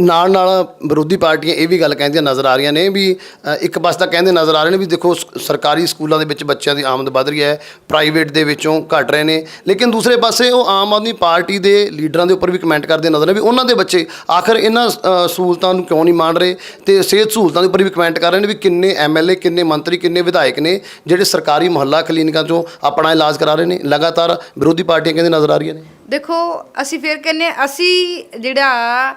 A: ਨਾਲ ਨਾਲ ਵਿਰੋਧੀ ਪਾਰਟੀਆਂ ਇਹ ਵੀ ਗੱਲ ਕਹਿੰਦੀਆਂ ਨਜ਼ਰ ਆ ਰਹੀਆਂ ਨੇ ਵੀ ਇੱਕ ਪਾਸੇ ਤਾਂ ਕਹਿੰਦੇ ਨਜ਼ਰ ਆ ਰਹੇ ਨੇ ਵੀ ਦੇਖੋ ਸਰਕਾਰੀ ਸਕੂਲਾਂ ਦੇ ਵਿੱਚ ਬੱਚਿਆਂ ਦੀ ਆਮਦ ਵਧ ਰਹੀ ਹੈ ਪ੍ਰਾਈਵੇਟ ਦੇ ਵਿੱਚੋਂ ਘਟ ਰਹੇ ਨੇ, ਲੇਕਿਨ ਦੂਸਰੇ ਪਾਸੇ ਉਹ ਆਮ ਆਦਮੀ ਪਾਰਟੀ ਦੇ ਲੀਡਰਾਂ ਦੇ ਉੱਪਰ ਵੀ ਕਮੈਂਟ ਕਰਦੇ ਨਜ਼ਰ ਨੇ ਵੀ ਉਹਨਾਂ ਦੇ ਬੱਚੇ ਆਖਰ ਇਹਨਾਂ ਸਹੂਲਤਾਂ ਨੂੰ ਕਿਉਂ ਨਹੀਂ ਮੰਨ ਰਹੇ? ਤੇ ਸਿਹਤ ਸਹੂਲਤਾਂ ਦੇ ਉੱਪਰ ਵੀ ਕਮੈਂਟ ਕਰ ਰਹੇ ਨੇ ਵੀ ਕਿੰਨੇ ਐਮਐਲਏ ਕਿੰਨੇ ਮੰਤਰੀ, ਕਿੰਨੇ ਵਿਧਾਇਕ ਨੇ, ਜਿਹੜੇ ਸਰਕਾਰੀ ਮੁਹੱਲਾ ਕਲੀਨਿਕਾਂ 'ਚੋਂ ਆਪਣਾ ਇਲਾਜ ਕਰਾ ਰਹੇ ਨੇ, ਲਗਾਤਾਰ ਵਿਰੋਧੀ ਪਾਰਟੀਆਂ ਕਹਿੰਦੇ ਨਜ਼ਰ ਆ ਰਹੀਆਂ ਨੇ।
B: ਦੇਖੋ, ਅਸੀਂ ਫਿਰ ਕਹਿੰਨੇ ਅਸੀਂ ਜਿਹੜਾ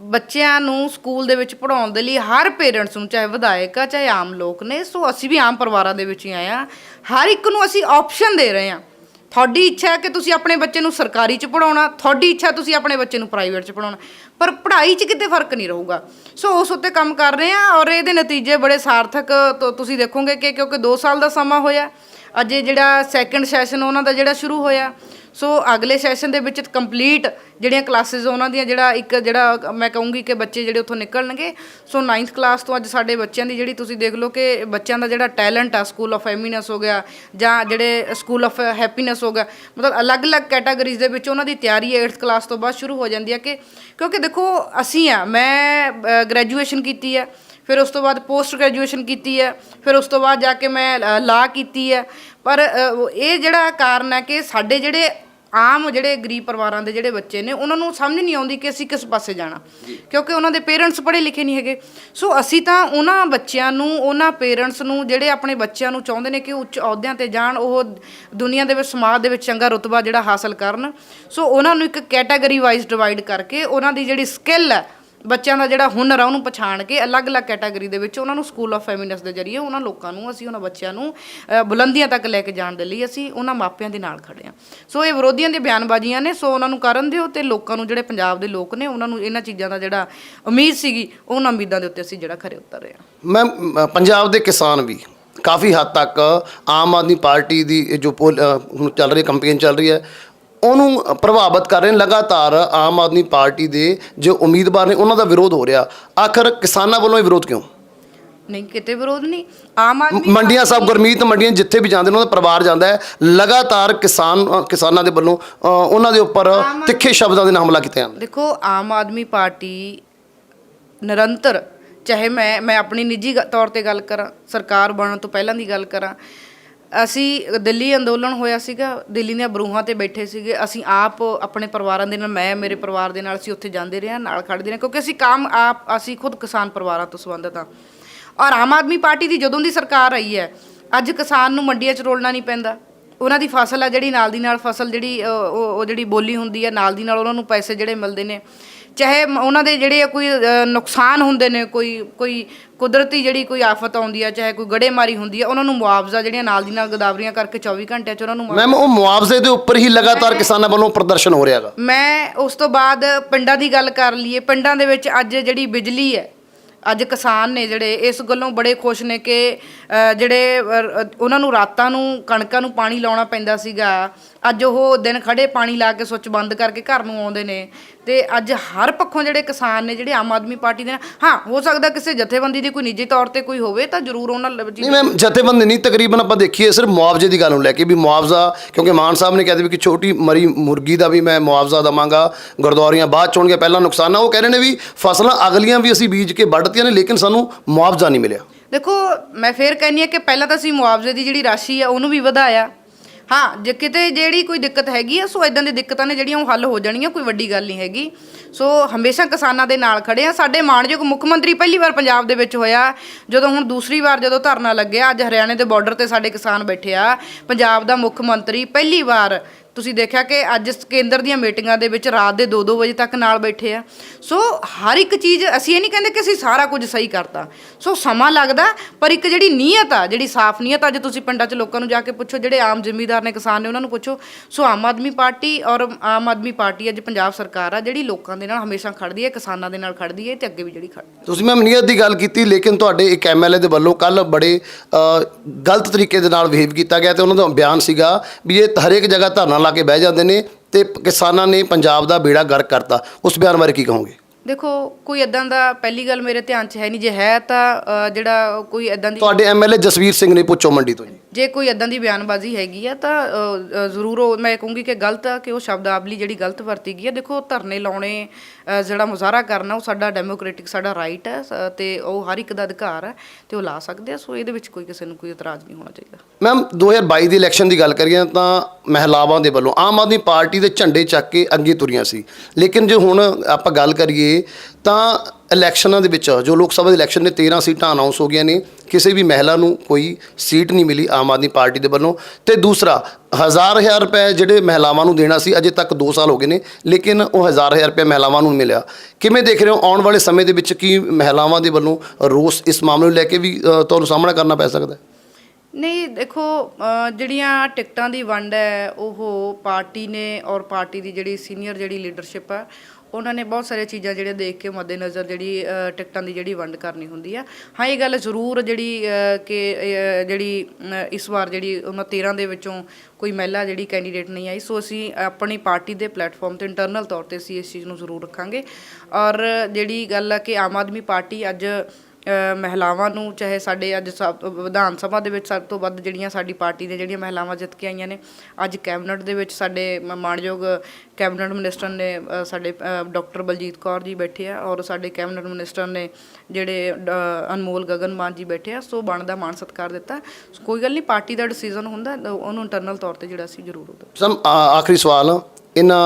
B: ਬੱਚਿਆਂ ਨੂੰ ਸਕੂਲ ਦੇ ਵਿੱਚ ਪੜਾਉਣ ਦੇ ਲਈ ਹਰ ਪੇਰੈਂਟਸ ਨੂੰ, ਚਾਹੇ ਵਿਧਾਇਕ ਆ, ਚਾਹੇ ਆਮ ਲੋਕ ਨੇ, ਸੋ ਅਸੀਂ ਵੀ ਆਮ ਪਰਿਵਾਰਾਂ ਦੇ ਵਿੱਚ ਹੀ ਆਏ ਆ ਹਰ ਇੱਕ ਨੂੰ ਅਸੀਂ ਆਪਸ਼ਨ ਦੇ ਰਹੇ ਆ ਤੁਹਾਡੀ ਇੱਛਾ ਹੈ ਕਿ ਤੁਸੀਂ ਆਪਣੇ ਬੱਚੇ ਨੂੰ ਸਰਕਾਰੀ ਚ ਪੜਾਉਣਾ ਤੁਹਾਡੀ ਇੱਛਾ ਤੁਸੀਂ ਆਪਣੇ ਬੱਚੇ ਨੂੰ ਪ੍ਰਾਈਵੇਟ ਚ ਪੜਾਉਣਾ ਪਰ ਪੜ੍ਹਾਈ 'ਚ ਕਿਤੇ ਫ਼ਰਕ ਨਹੀਂ ਰਹੂਗਾ। ਸੋ ਉਸ ਉੱਤੇ ਕੰਮ ਕਰ ਰਹੇ ਆ ਔਰ ਇਹਦੇ ਨਤੀਜੇ ਬੜੇ ਸਾਰਥਕ ਤੁਸੀਂ ਦੇਖੋਗੇ ਕਿ ਕਿਉਂਕਿ 2 ਸਾਲ ਦਾ ਸਮਾਂ ਹੋਇਆ ਅਜੇ ਜਿਹੜਾ ਸੈਕੰਡ ਸੈਸ਼ਨ ਉਹਨਾਂ ਦਾ ਜਿਹੜਾ ਸ਼ੁਰੂ ਹੋਇਆ। ਸੋ ਅਗਲੇ ਸੈਸ਼ਨ ਦੇ ਵਿੱਚ ਕੰਪਲੀਟ ਜਿਹੜੀਆਂ ਕਲਾਸਿਸ ਉਹਨਾਂ ਦੀਆਂ ਜਿਹੜਾ ਇੱਕ ਜਿਹੜਾ ਮੈਂ ਕਹੂੰਗੀ ਕਿ ਬੱਚੇ ਜਿਹੜੇ ਉੱਥੋਂ ਨਿਕਲਣਗੇ। ਸੋ 9th ਕਲਾਸ ਤੋਂ ਅੱਜ ਸਾਡੇ ਬੱਚਿਆਂ ਦੀ ਜਿਹੜੀ ਤੁਸੀਂ ਦੇਖ ਲਓ ਕਿ ਬੱਚਿਆਂ ਦਾ ਜਿਹੜਾ ਟੈਲੈਂਟ ਆ ਸਕੂਲ ਆਫ ਐਮੀਨੈਸ ਹੋ ਗਿਆ ਜਾਂ ਜਿਹੜੇ ਸਕੂਲ ਆਫ ਹੈਪੀਨੈਸ ਹੋ ਗਿਆ, ਮਤਲਬ ਅਲੱਗ-ਅਲੱਗ ਕੈਟਾਗਰੀਜ਼ ਦੇ ਵਿੱਚ ਉਹਨਾਂ ਦੀ ਤਿਆਰੀ 8th ਕਲਾਸ ਤੋਂ ਬਾਅਦ ਸ਼ੁਰੂ ਹੋ ਜਾਂਦੀ ਹੈ ਕਿ ਕਿਉਂਕਿ ਦੇਖੋ, ਅਸੀਂ ਆ, ਮੈਂ ਗ੍ਰੈਜੂਏਸ਼ਨ ਕੀਤੀ ਹੈ ਫਿਰ ਉਸ ਤੋਂ ਬਾਅਦ ਪੋਸਟ ਗ੍ਰੈਜੂਏਸ਼ਨ ਕੀਤੀ ਹੈ ਫਿਰ ਉਸ ਤੋਂ ਬਾਅਦ ਜਾ ਕੇ ਮੈਂ ਲਾ ਕੀਤੀ ਹੈ। ਪਰ ਇਹ ਜਿਹੜਾ ਕਾਰਨ ਹੈ ਕਿ ਸਾਡੇ ਜਿਹੜੇ ਆਮ ਜਿਹੜੇ ਗਰੀਬ ਪਰਿਵਾਰਾਂ ਦੇ ਜਿਹੜੇ ਬੱਚੇ ਨੇ ਉਹਨਾਂ ਨੂੰ ਸਮਝ ਨਹੀਂ ਆਉਂਦੀ ਕਿ ਅਸੀਂ ਕਿਸ ਪਾਸੇ ਜਾਣਾ। ਕਿਉਂਕਿ ਉਹਨਾਂ ਦੇ ਪੇਰੈਂਟਸ ਪੜ੍ਹੇ ਲਿਖੇ ਨਹੀਂ ਹੈਗੇ। ਸੋ ਅਸੀਂ ਤਾਂ ਉਹਨਾਂ ਬੱਚਿਆਂ ਨੂੰ ਉਹਨਾਂ ਪੇਰੈਂਟਸ ਨੂੰ ਜਿਹੜੇ ਆਪਣੇ ਬੱਚਿਆਂ ਨੂੰ ਚਾਹੁੰਦੇ ਨੇ ਕਿ ਉੱਚ ਅਹੁਦਿਆਂ ਤੇ ਜਾਣ ਉਹ ਦੁਨੀਆ ਦੇ ਵਿੱਚ ਸਮਾਜ ਦੇ ਵਿੱਚ ਚੰਗਾ ਰੁਤਬਾ ਜਿਹੜਾ ਹਾਸਲ ਕਰਨ। ਸੋ ਉਹਨਾਂ ਨੂੰ ਇੱਕ ਕੈਟਾਗਰੀ ਵਾਈਜ਼ ਡਿਵਾਈਡ ਕਰਕੇ ਉਹਨਾਂ ਦੀ ਜਿਹੜੀ ਸਕਿੱਲ ਹੈ ਬੱਚਿਆਂ ਦਾ ਜਿਹੜਾ ਹੁਨਰ ਆ ਉਹਨੂੰ ਪਛਾਣ ਕੇ ਅਲੱਗ-ਅਲੱਗ ਕੈਟਾਗਰੀ ਦੇ ਵਿੱਚ ਉਹਨਾਂ ਨੂੰ ਸਕੂਲ ਆਫ ਫੈਮਿਨਸ ਦੇ ਜਰੀਏ ਉਹਨਾਂ ਲੋਕਾਂ ਨੂੰ ਅਸੀਂ ਉਹਨਾਂ ਬੱਚਿਆਂ ਨੂੰ ਅ, ਬੁਲੰਦੀਆਂ ਤੱਕ ਲੈ ਕੇ ਜਾਣ ਦੇ ਲਈ ਅਸੀਂ ਉਹਨਾਂ ਮਾਪਿਆਂ ਦੇ ਨਾਲ ਖੜੇ ਹਾਂ। ਸੋ ਇਹ ਵਿਰੋਧੀਆਂ ਦੀਆਂ ਬਿਆਨਬਾਜ਼ੀਆਂ ਨੇ ਸੋ ਉਹਨਾਂ ਨੂੰ ਕਰਨ ਦਿਓ ਤੇ ਲੋਕਾਂ ਨੂੰ ਜਿਹੜੇ ਪੰਜਾਬ ਦੇ ਲੋਕ ਨੇ ਉਹਨਾਂ ਨੂੰ ਇਹਨਾਂ ਚੀਜ਼ਾਂ ਦਾ ਜਿਹੜਾ ਉਮੀਦ ਸੀਗੀ ਉਹਨਾਂ ਉਮੀਦਾਂ ਦੇ ਉੱਤੇ ਅਸੀਂ ਜਿਹੜਾ ਖਰੇ ਉਤਰ ਰਹੇ ਹਾਂ।
A: ਮੈਂ ਅ, ਪੰਜਾਬ ਦੇ ਕਿਸਾਨ ਵੀ ਕਾਫੀ ਹੱਦ ਤੱਕ ਆਮ ਆਦਮੀ ਪਾਰਟੀ ਦੀ ਇਹ ਜੋ ਪੋਲ- ਅ, ਹੁਣ ਚੱਲ ਰਹੀ ਕੰਪੇਨ ਚੱਲ ਰਹੀ ਹੈ ਉਹਨੂੰ ਪ੍ਰਭਾਵਿਤ ਕਰ ਰਹੇ ਨੇ। ਲਗਾਤਾਰ ਆਮ ਆਦਮੀ ਪਾਰਟੀ ਦੇ ਜੋ ਉਮੀਦਵਾਰ ਨੇ ਉਹਨਾਂ ਦਾ ਵਿਰੋਧ ਹੋ ਰਿਹਾ। ਆਖਰ ਕਿਸਾਨਾਂ ਵੱਲੋਂ ਇਹ ਵਿਰੋਧ ਕਿਉਂ?
B: ਨਹੀਂ ਕਿਤੇ ਵਿਰੋਧ ਨਹੀਂ। ਆਮ ਆਦਮੀ
A: ਮੰਡੀਆਂ ਸਾਹਿਬ ਗੁਰਮੀਤ ਮੰਡੀਆਂ ਜਿੱਥੇ ਵੀ ਜਾਂਦੇ ਨੇ ਉਹਨਾਂ ਦਾ ਪਰਿਵਾਰ ਜਾਂਦਾ ਹੈ। ਲਗਾਤਾਰ ਕਿਸਾਨ ਕਿਸਾਨਾਂ ਦੇ ਵੱਲੋਂ ਉਹਨਾਂ ਦੇ ਉੱਪਰ ਤਿੱਖੇ ਸ਼ਬਦਾਂ ਦੇ ਨਾਲ ਹਮਲਾ ਕੀਤਾ ਜਾਂਦਾ
B: ਦੇਖੋ ਆਮ ਆਦਮੀ ਪਾਰਟੀ ਨਿਰੰਤਰ ਚਾਹੇ ਮੈਂ ਮੈਂ ਆਪਣੀ ਨਿੱਜੀ ਤੌਰ ਤੇ ਗੱਲ ਕਰਾਂ ਸਰਕਾਰ ਬਣਨ ਤੋਂ ਪਹਿਲਾਂ ਦੀ ਗੱਲ ਕਰਾਂ ਅਸੀਂ ਦਿੱਲੀ ਅੰਦੋਲਨ ਹੋਇਆ ਸੀਗਾ, ਦਿੱਲੀ ਦੀਆਂ ਬਰੂਹਾਂ ਤੇ ਬੈਠੇ ਸੀਗੇ। ਅਸੀਂ ਆਪ ਆਪਣੇ ਪਰਿਵਾਰਾਂ ਦੇ ਨਾਲ, ਮੈਂ, ਮੇਰੇ ਪਰਿਵਾਰ ਦੇ ਨਾਲ ਅਸੀਂ ਉੱਥੇ ਜਾਂਦੇ ਰਹੇ ਹਾਂ, ਨਾਲ ਖੜਦੇ ਰਹੇ ਕਿਉਂਕਿ ਅਸੀਂ ਕੰਮ, ਆਪ, ਅਸੀਂ ਖੁਦ ਕਿਸਾਨ ਪਰਿਵਾਰਾਂ ਤੋਂ ਸੰਬੰਧਿਤ ਹਾਂ। ਔਰ ਆਮ ਆਦਮੀ ਪਾਰਟੀ ਦੀ ਜਦੋਂ ਦੀ ਸਰਕਾਰ ਆਈ ਹੈ, ਅੱਜ ਕਿਸਾਨ ਨੂੰ ਮੰਡੀਆਂ 'ਚ ਰੋਲਣਾ ਨਹੀਂ ਪੈਂਦਾ। ਉਹਨਾਂ ਦੀ ਫਸਲ ਆ ਜਿਹੜੀ ਨਾਲ ਦੀ ਨਾਲ, ਫਸਲ ਜਿਹੜੀ ਉਹ ਉਹ ਜਿਹੜੀ ਬੋਲੀ ਹੁੰਦੀ ਹੈ, ਨਾਲ ਦੀ ਨਾਲ ਉਹਨਾਂ ਨੂੰ ਪੈਸੇ ਜਿਹੜੇ ਮਿਲਦੇ ਨੇ। ਚਾਹੇ ਮ- ਉਹਨਾਂ ਦੇ ਜਿਹੜੇ ਕੋਈ ਅ, ਨੁਕਸਾਨ ਹੁੰਦੇ ਨੇ ਕੋਈ ਕੋਈ ਕੁਦਰਤੀ ਜਿਹੜੀ ਕੋਈ ਆਫਤ ਆਉਂਦੀ ਹੈ ਚਾਹੇ ਕੋਈ ਗੜੇਮਾਰੀ ਹੁੰਦੀ ਹੈ ਉਹਨਾਂ ਨੂੰ ਮੁਆਵਜ਼ਾ ਜਿਹੜੀਆਂ ਨਾਲ ਦੀ ਨਾਲ ਗਦਾਵਰੀਆਂ ਕਰਕੇ 24 ਘੰਟਿਆਂ 'ਚ ਉਹਨਾਂ ਨੂੰ
A: ਮੈਮ ਉਹ ਮੁਆਵਜ਼ੇ ਦੇ ਉੱਪਰ ਹੀ ਲਗਾਤਾਰ ਕਿਸਾਨਾਂ ਵੱਲੋਂ ਪ੍ਰਦਰਸ਼ਨ ਹੋ ਰਿਹਾ ਹੈਗਾ
B: ਮੈਂ ਉਸ ਤੋਂ ਬਾਅਦ ਪਿੰਡਾਂ ਦੀ ਗੱਲ ਕਰ ਲਈਏ ਪਿੰਡਾਂ ਦੇ ਵਿੱਚ ਅੱਜ ਜਿਹੜੀ ਬਿਜਲੀ ਹੈ ਅੱਜ ਕਿਸਾਨ ਨੇ ਜਿਹੜੇ ਇਸ ਗੱਲੋਂ ਬੜੇ ਖੁਸ਼ ਨੇ ਕਿ ਅ, ਜਿਹੜੇ ਅ, ਉਹਨਾਂ ਨੂੰ ਰਾਤਾਂ ਨੂੰ ਕਣਕਾਂ ਨੂੰ ਪਾਣੀ ਲਾਉਣਾ ਪੈਂਦਾ ਸੀਗਾ ਅੱਜ ਉਹ ਦਿਨ ਖੜੇ ਪਾਣੀ ਲਾ ਕੇ ਸੁੱਚ ਬੰਦ ਕਰਕੇ ਘਰ ਨੂੰ ਆਉਂਦੇ ਨੇ। ਤੇ ਅੱਜ ਹਰ ਪੱਖੋਂ ਜਿਹੜੇ ਕਿਸਾਨ ਨੇ ਜਿਹੜੇ ਆਮ ਆਦਮੀ ਪਾਰਟੀ ਦੇ ਨਾਲ ਹਾਂ ਹੋ ਸਕਦਾ ਕਿਸੇ ਜਥੇਬੰਦੀ ਦੀ ਕੋਈ ਨਿੱਜੀ ਤੌਰ ਤੇ ਕੋਈ ਹੋਵੇ ਤਾਂ ਜ਼ਰੂਰ ਉਹਨਾਂ
A: ਨਹੀਂ ਮੈਮ ਜਥੇਬੰਦੀ ਨਹੀਂ ਤਕਰੀਬਨ ਆਪਾਂ ਦੇਖੀਏ ਸਿਰਫ ਮੁਆਵਜ਼ੇ ਦੀ ਗੱਲ ਨੂੰ ਲੈ ਕੇ ਵੀ ਮੁਆਵਜ਼ਾ ਕਿਉਂਕਿ ਮਾਨ ਸਾਹਿਬ ਨੇ ਕਹਿੰਦੇ ਵੀ ਕਿ ਛੋਟੀ ਮਰੀ ਮੁਰਗੀ ਦਾ ਵੀ ਮੈਂ ਮੁਆਵਜ਼ਾ ਦਵਾਂਗਾ ਗੁਰਦੁਆਰੀਆਂ ਬਾਅਦ ਚ ਹੋਣਗੀਆਂ ਪਹਿਲਾਂ ਨੁਕਸਾਨ ਆ ਉਹ ਕਹਿ ਰਹੇ ਨੇ ਵੀ ਫਸਲਾਂ ਅਗਲੀਆਂ ਵੀ ਅਸੀਂ ਬੀਜ ਕੇ ਵੱਢਤੀਆਂ ਨੇ ਲੇਕਿਨ ਸਾਨੂੰ ਮੁਆਵਜ਼ਾ ਨਹੀਂ ਮਿਲਿਆ।
B: ਦੇਖੋ ਮੈਂ ਫੇਰ ਕਹਿੰਨੀ ਆ ਕਿ ਪਹਿਲਾਂ ਤਾਂ ਅਸੀਂ ਮੁਆਵਜ਼ੇ ਦੀ ਜਿਹੜੀ ਰਾਸ਼ੀ ਆ ਉਹਨੂੰ ਵੀ ਵਧਾਇਆ। ਹਾਂ, ਜੇ ਕਿਤੇ ਜਿਹੜੀ ਕੋਈ ਦਿੱਕਤ ਹੈਗੀ ਆ, ਸੋ ਇਦਾਂ ਦੀ ਦਿੱਕਤਾਂ ਨੇ ਜਿਹੜੀਆਂ ਉਹ ਹੱਲ ਹੋ ਜਾਣਗੀਆਂ ਕੋਈ ਵੱਡੀ ਗੱਲ ਨਹੀਂ ਹੈਗੀ। ਸੋ ਹਮੇਸ਼ਾ ਕਿਸਾਨਾਂ ਦੇ ਨਾਲ ਖੜੇ ਆ। ਸਾਡੇ ਮਾਣਯੋਗ ਮੁੱਖ ਮੰਤਰੀ ਪਹਿਲੀ ਵਾਰ ਪੰਜਾਬ ਦੇ ਵਿੱਚ ਹੋਇਆ। ਜਦੋਂ ਹੁਣ ਦੂਸਰੀ ਵਾਰ ਜਦੋਂ ਧਰਨਾ ਲੱਗਿਆ, ਅੱਜ ਹਰਿਆਣੇ ਦੇ ਬਾਰਡਰ ਤੇ ਸਾਡੇ ਕਿਸਾਨ ਬੈਠੇ ਆ। ਪੰਜਾਬ ਦਾ ਮੁੱਖ ਮੰਤਰੀ ਪਹਿਲੀ ਵਾਰ ਤੁਸੀਂ ਦੇਖਿਆ ਕਿ ਅੱਜ ਕੇਂਦਰ ਦੀਆਂ ਮੀਟਿੰਗਾਂ ਦੇ ਵਿੱਚ ਰਾਤ ਦੇ 2-2 ਵਜੇ ਤੱਕ ਨਾਲ ਬੈਠੇ ਆ। ਸੋ ਹਰ ਇੱਕ ਚੀਜ਼ ਅਸੀਂ ਇਹ ਨਹੀਂ ਕਹਿੰਦੇ ਕਿ ਅਸੀਂ ਸਾਰਾ ਕੁਝ ਸਹੀ ਕਰਤਾ। ਸੋ ਸਮਾਂ ਲੱਗਦਾ, ਪਰ ਇੱਕ ਜਿਹੜੀ ਨੀਅਤ ਆ, ਜਿਹੜੀ ਸਾਫ਼ ਨੀਅਤ ਆ ਜੇ ਤੁਸੀਂ ਪਿੰਡਾਂ 'ਚ ਲੋਕਾਂ ਨੂੰ ਜਾ ਕੇ ਪੁੱਛੋ, ਜਿਹੜੇ ਆਮ ਜ਼ਿਮੀਂਦਾਰ ਨੇ ਕਿਸਾਨ ਨੇ, ਉਹਨਾਂ ਨੂੰ ਪੁੱਛੋ। ਸੋ ਆਮ ਆਦਮੀ ਪਾਰਟੀ ਔਰ ਆਮ ਆਦਮੀ ਪਾਰਟੀ ਅੱਜ ਪੰਜਾਬ ਸਰਕਾਰ ਆ, ਜਿਹੜੀ ਲੋਕਾਂ ਦੇ ਨਾਲ ਹਮੇਸ਼ਾ ਖੜਦੀ ਹੈ, ਕਿਸਾਨਾਂ ਦੇ ਨਾਲ ਖੜਦੀ ਹੈ, ਤੇ ਅੱਗੇ ਵੀ ਜਿਹੜੀ ਖੜਦੀ
A: ਤੁਸੀਂ ਮੈਂ ਨੀਅਤ ਦੀ ਗੱਲ ਕੀਤੀ, ਲੇਕਿਨ ਤੁਹਾਡੇ ਇੱਕ ਐਮਐਲਏ ਦੇ ਵੱਲੋਂ ਕੱਲ ਬੜੇ ਗਲਤ ਤਰੀਕੇ ਦੇ ਨਾਲ ਬਿਹੇਵ ਕੀਤਾ ਗਿਆ ਤੇ ਉਹਨਾਂ ਦਾ ਬਿਆਨ ਸੀਗਾ ਵੀ ਇਹ ਹਰੇਕ ਜਗ੍ਹਾ ਧਰਨਾ ਲਾ ਕੇ ਬਹਿ ਜਾਂਦੇ ਨੇ ਤੇ ਕਿਸਾਨਾਂ ਨੇ ਪੰਜਾਬ ਦਾ ਬੇੜਾ ਗਰਕ ਕਰਤਾ। ਉਸ ਬਿਆਨ ਬਾਰੇ ਕੀ ਕਹੋਗੇ?
B: ਦੇਖੋ ਕੋਈ ਇਦਾਂ ਦਾ ਪਹਿਲੀ ਗੱਲ ਮੇਰੇ ਧਿਆਨ 'ਚ ਹੈ ਨਹੀਂ। ਜੇ ਹੈ ਤਾਂ ਅ, ਜਿਹੜਾ ਕੋਈ ਇਦਾਂ ਦੀ
A: ਤੁਹਾਡੇ ਐਮਐਲਏ ਜਸਵੀਰ ਸਿੰਘ ਨੇ ਪੁੱਛੋ ਮੰਡੀ ਤੋਂ ਜੀ।
B: ਜੇ ਕੋਈ ਇਦਾਂ ਦੀ ਬਿਆਨਬਾਜ਼ੀ ਹੈਗੀ ਆ ਤਾਂ ਅ, ਅ, ਜ਼ਰੂਰ ਉਹ ਮੈਂ ਕਹੂੰਗੀ ਕਿ ਗਲਤ ਆ ਕਿ ਉਹ ਸ਼ਬਦਾਵਲੀ ਜਿਹੜੀ ਗਲਤ ਵਰਤੀ ਗਈ ਆ। ਦੇਖੋ ਧਰਨੇ ਲਾਉਣੇ ਅ, ਜਿਹੜਾ ਮੁਜ਼ਾਹਰਾ ਕਰਨਾ ਉਹ ਸਾਡਾ ਡੈਮੋਕ੍ਰੈਟਿਕ ਸਾਡਾ ਰਾਈਟ ਹੈ ਸ- ਤੇ ਉਹ ਹਰ ਇੱਕ ਦਾ ਅਧਿਕਾਰ ਹੈ ਤੇ ਉਹ ਲਾ ਸਕਦੇ ਆ ਸੋ ਇਹਦੇ ਵਿੱਚ ਕੋਈ ਕਿਸੇ ਨੂੰ ਕੋਈ ਇਤਰਾਜ਼ ਨਹੀਂ ਹੋਣਾ ਚਾਹੀਦਾ।
A: ਮੈਮ 2022 ਦੀ ਇਲੈਕਸ਼ਨ ਦੀ ਗੱਲ ਕਰੀਏ ਤਾਂ ਮਹਿਲਾਵਾਂ ਦੇ ਵੱਲੋਂ ਆਮ ਆਦਮੀ ਪਾਰਟੀ ਦੇ ਝੰਡੇ ਚੱਕ ਕੇ ਅੱਗੇ ਤੁਰੀਆਂ ਸੀ। ਲੇਕਿਨ ਜੇ ਹੁਣ ਆਪਾਂ ਗੱਲ ਕਰੀਏ ਤਾਂ ਇਲੈਕਸ਼ਨਾਂ ਦੇ ਵਿੱਚ, ਜੋ ਲੋਕ ਸਭਾ ਦੇ ਇਲੈਕਸ਼ਨ ਨੇ 13 ਸੀਟਾਂ ਅਨਾਉਂਸ ਹੋ ਗਈਆਂ ਨੇ, ਕਿਸੇ ਵੀ ਮਹਿਲਾ ਨੂੰ ਕੋਈ ਸੀਟ ਨਹੀਂ ਮਿਲੀ ਆਮ ਆਦਮੀ ਪਾਰਟੀ ਦੇ ਵੱਲੋਂ। ਤੇ ਦੂਸਰਾ, ਹਜ਼ਾਰ ਹਜ਼ਾਰ ਰੁਪਏ ਜਿਹੜੇ ਮਹਿਲਾਵਾਂ ਨੂੰ ਦੇਣਾ ਸੀ, ਅਜੇ ਤੱਕ 2 ਸਾਲ ਹੋ ਗਏ ਨੇ, ਲੇਕਿਨ ਉਹ ਹਜ਼ਾਰ ਹਜ਼ਾਰ ਰੁਪਏ ਮਹਿਲਾਵਾਂ ਨੂੰ ਮਿਲਿਆ। ਕਿਵੇਂ ਦੇਖ ਰਹੇ ਹੋ ਆਉਣ ਵਾਲੇ ਸਮੇਂ ਦੇ ਵਿੱਚ ਕੀ ਮਹਿਲਾਵਾਂ ਦੇ ਵੱਲੋਂ ਰੋਸ ਇਸ ਮਾਮਲੇ ਨੂੰ ਲੈ ਕੇ ਵੀ ਤੁਹਾਨੂੰ ਸਾਹਮਣਾ ਕਰਨਾ ਪੈ ਸਕਦਾ ਹੈ?
B: ਨਹੀਂ, ਦੇਖੋ ਜਿਹੜੀਆਂ ਟਿਕਟਾਂ ਦੀ ਵੰਡ ਹੈ, ਉਹ ਪਾਰਟੀ ਨੇ ਔਰ ਪਾਰਟੀ ਦੀ ਜਿਹੜੀ ਸੀਨੀਅਰ ਜਿਹੜੀ ਲੀਡਰਸ਼ਿਪ ਹੈ ਉਹਨਾਂ ਨੇ ਬਹੁਤ ਸਾਰੀਆਂ ਚੀਜ਼ਾਂ ਜਿਹੜੀਆਂ ਦੇਖ ਕੇ ਮੱਦੇਨਜ਼ਰ ਜਿਹੜੀ ਟਿਕਟਾਂ ਦੀ ਜਿਹੜੀ ਵੰਡ ਕਰਨੀ ਹੁੰਦੀ ਆ। ਹਾਂ, ਇਹ ਗੱਲ ਜ਼ਰੂਰ ਜਿਹੜੀ ਕਿ ਜਿਹੜੀ ਇਸ ਵਾਰ ਜਿਹੜੀ ਉਹਨਾਂ 13 ਦੇ ਵਿੱਚੋਂ ਕੋਈ ਮਹਿਲਾ ਜਿਹੜੀ ਕੈਂਡੀਡੇਟ ਨਹੀਂ ਆਈ, ਸੋ ਅਸੀਂ ਆਪਣੀ ਪਾਰਟੀ ਦੇ ਪਲੇਟਫਾਰਮ ਤੇ ਇੰਟਰਨਲ ਤੌਰ ਤੇ ਅਸੀਂ ਇਸ ਚੀਜ਼ ਨੂੰ ਜ਼ਰੂਰ ਰੱਖਾਂਗੇ। ਔਰ ਜਿਹੜੀ ਗੱਲ ਆ ਕਿ ਆਮ ਆਦਮੀ ਪਾਰਟੀ ਅੱਜ ਮਹਿਲਾਵਾਂ ਨੂੰ ਚਾਹੇ ਸਾਡੇ ਅੱਜ ਸਭ ਵਿਧਾਨ ਸਭਾ ਦੇ ਵਿੱਚ ਸਭ ਤੋਂ ਵੱਧ ਜਿਹੜੀਆਂ ਸਾਡੀ ਪਾਰਟੀ ਦੇ ਜਿਹੜੀਆਂ ਮਹਿਲਾਵਾਂ ਜਿੱਤ ਕੇ ਆਈਆਂ ਨੇ ਅੱਜ ਕੈਬਨਿਟ ਦੇ ਵਿੱਚ ਸਾਡੇ ਮ- ਮਾਣਯੋਗ ਕੈਬਨਿਟ ਮਿਨਿਸਟਰ ਨੇ ਅ, ਸਾਡੇ ਅ, ਡਾਕਟਰ ਬਲਜੀਤ ਕੌਰ ਜੀ ਬੈਠੇ ਆ ਔਰ ਸਾਡੇ ਕੈਬਨਿਟ ਮਿਨਿਸਟਰ ਨੇ ਜਿਹੜੇ ਡ- ਅਨਮੋਲ ਗਗਨ ਮਾਨ ਜੀ ਬੈਠੇ ਆ ਸੋ ਬਣਦਾ ਮਾਣ ਸਤਿਕਾਰ ਦਿੱਤਾ। ਸੋ ਕੋਈ ਗੱਲ ਨਹੀਂ ਪਾਰਟੀ ਦਾ ਡਿਸੀਜਨ ਹੁੰਦਾ ਉਹਨੂੰ ਇੰਟਰਨਲ ਤੌਰ ਤੇ ਜਿਹੜਾ ਸੀ ਜ਼ਰੂਰ ਉਹਦਾ
A: ਸਮ ਆ- ਆਖਰੀ ਸਵਾਲ ਇਹਨਾਂ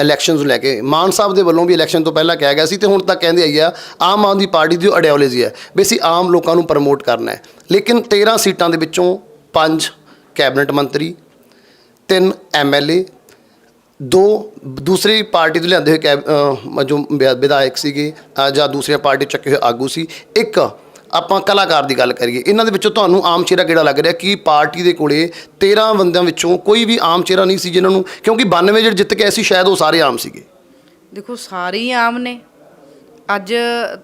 A: ਇਲੈਕਸ਼ਨਸ ਨੂੰ ਲੈ ਕੇ। ਮਾਨ ਸਾਹਿਬ ਦੇ ਵੱਲੋਂ ਵੀ ਇਲੈਕਸ਼ਨ ਤੋਂ ਪਹਿਲਾਂ ਕਿਹਾ ਗਿਆ ਸੀ ਤੇ ਹੁਣ ਤੱਕ ਕਹਿੰਦੇ ਆਈ ਆ, ਆਮ ਆਦਮੀ ਪਾਰਟੀ ਦੀ ਆਈਡੀਓਲੋਜੀ ਹੈ, ਵੀ ਅਸੀਂ ਆਮ ਲੋਕਾਂ ਨੂੰ ਪ੍ਰਮੋਟ ਕਰਨਾ ਹੈ। ਲੇਕਿਨ 13 ਸੀਟਾਂ ਦੇ ਵਿੱਚੋਂ 5 ਕੈਬਨਿਟ ਮੰਤਰੀ 3 ਐਮਐਲਏ ਦੋ ਦੂਸਰੀ ਪਾਰਟੀ ਤੋਂ ਲਿਆਂਦੇ ਹੋਏ ਕੈਬ ਜੋ ਵਿਧਾ- ਵਿਧਾਇਕ ਸੀਗੇ ਜਾਂ ਦੂਸਰੀਆਂ ਪਾਰਟੀ ਚੱਕੇ ਹੋਏ ਆਗੂ ਸੀ, ਇੱਕ ਆਪਾਂ ਕਲਾਕਾਰ ਦੀ ਗੱਲ ਕਰੀਏ, ਇਹਨਾਂ ਦੇ ਵਿੱਚੋਂ ਤੁਹਾਨੂੰ ਆਮ ਚਿਹਰਾ ਕਿਹੜਾ ਲੱਗ ਰਿਹਾ? ਕਿ ਪਾਰਟੀ ਦੇ ਕੋਲੇ 13 ਬੰਦਿਆਂ ਵਿੱਚੋਂ ਕੋਈ ਵੀ ਆਮ ਚਿਹਰਾ ਨਹੀਂ ਸੀ ਜਿਨ੍ਹਾਂ ਨੂੰ, ਕਿਉਂਕਿ 92 ਜਿਹੜੇ ਜਿੱਤ ਕੇ ਆਏ ਸੀ, ਸ਼ਾਇਦ ਉਹ ਸਾਰੇ ਆਮ ਸੀਗੇ।
B: ਦੇਖੋ, ਸਾਰੇ ਹੀ ਆਮ ਨੇ। ਅੱਜ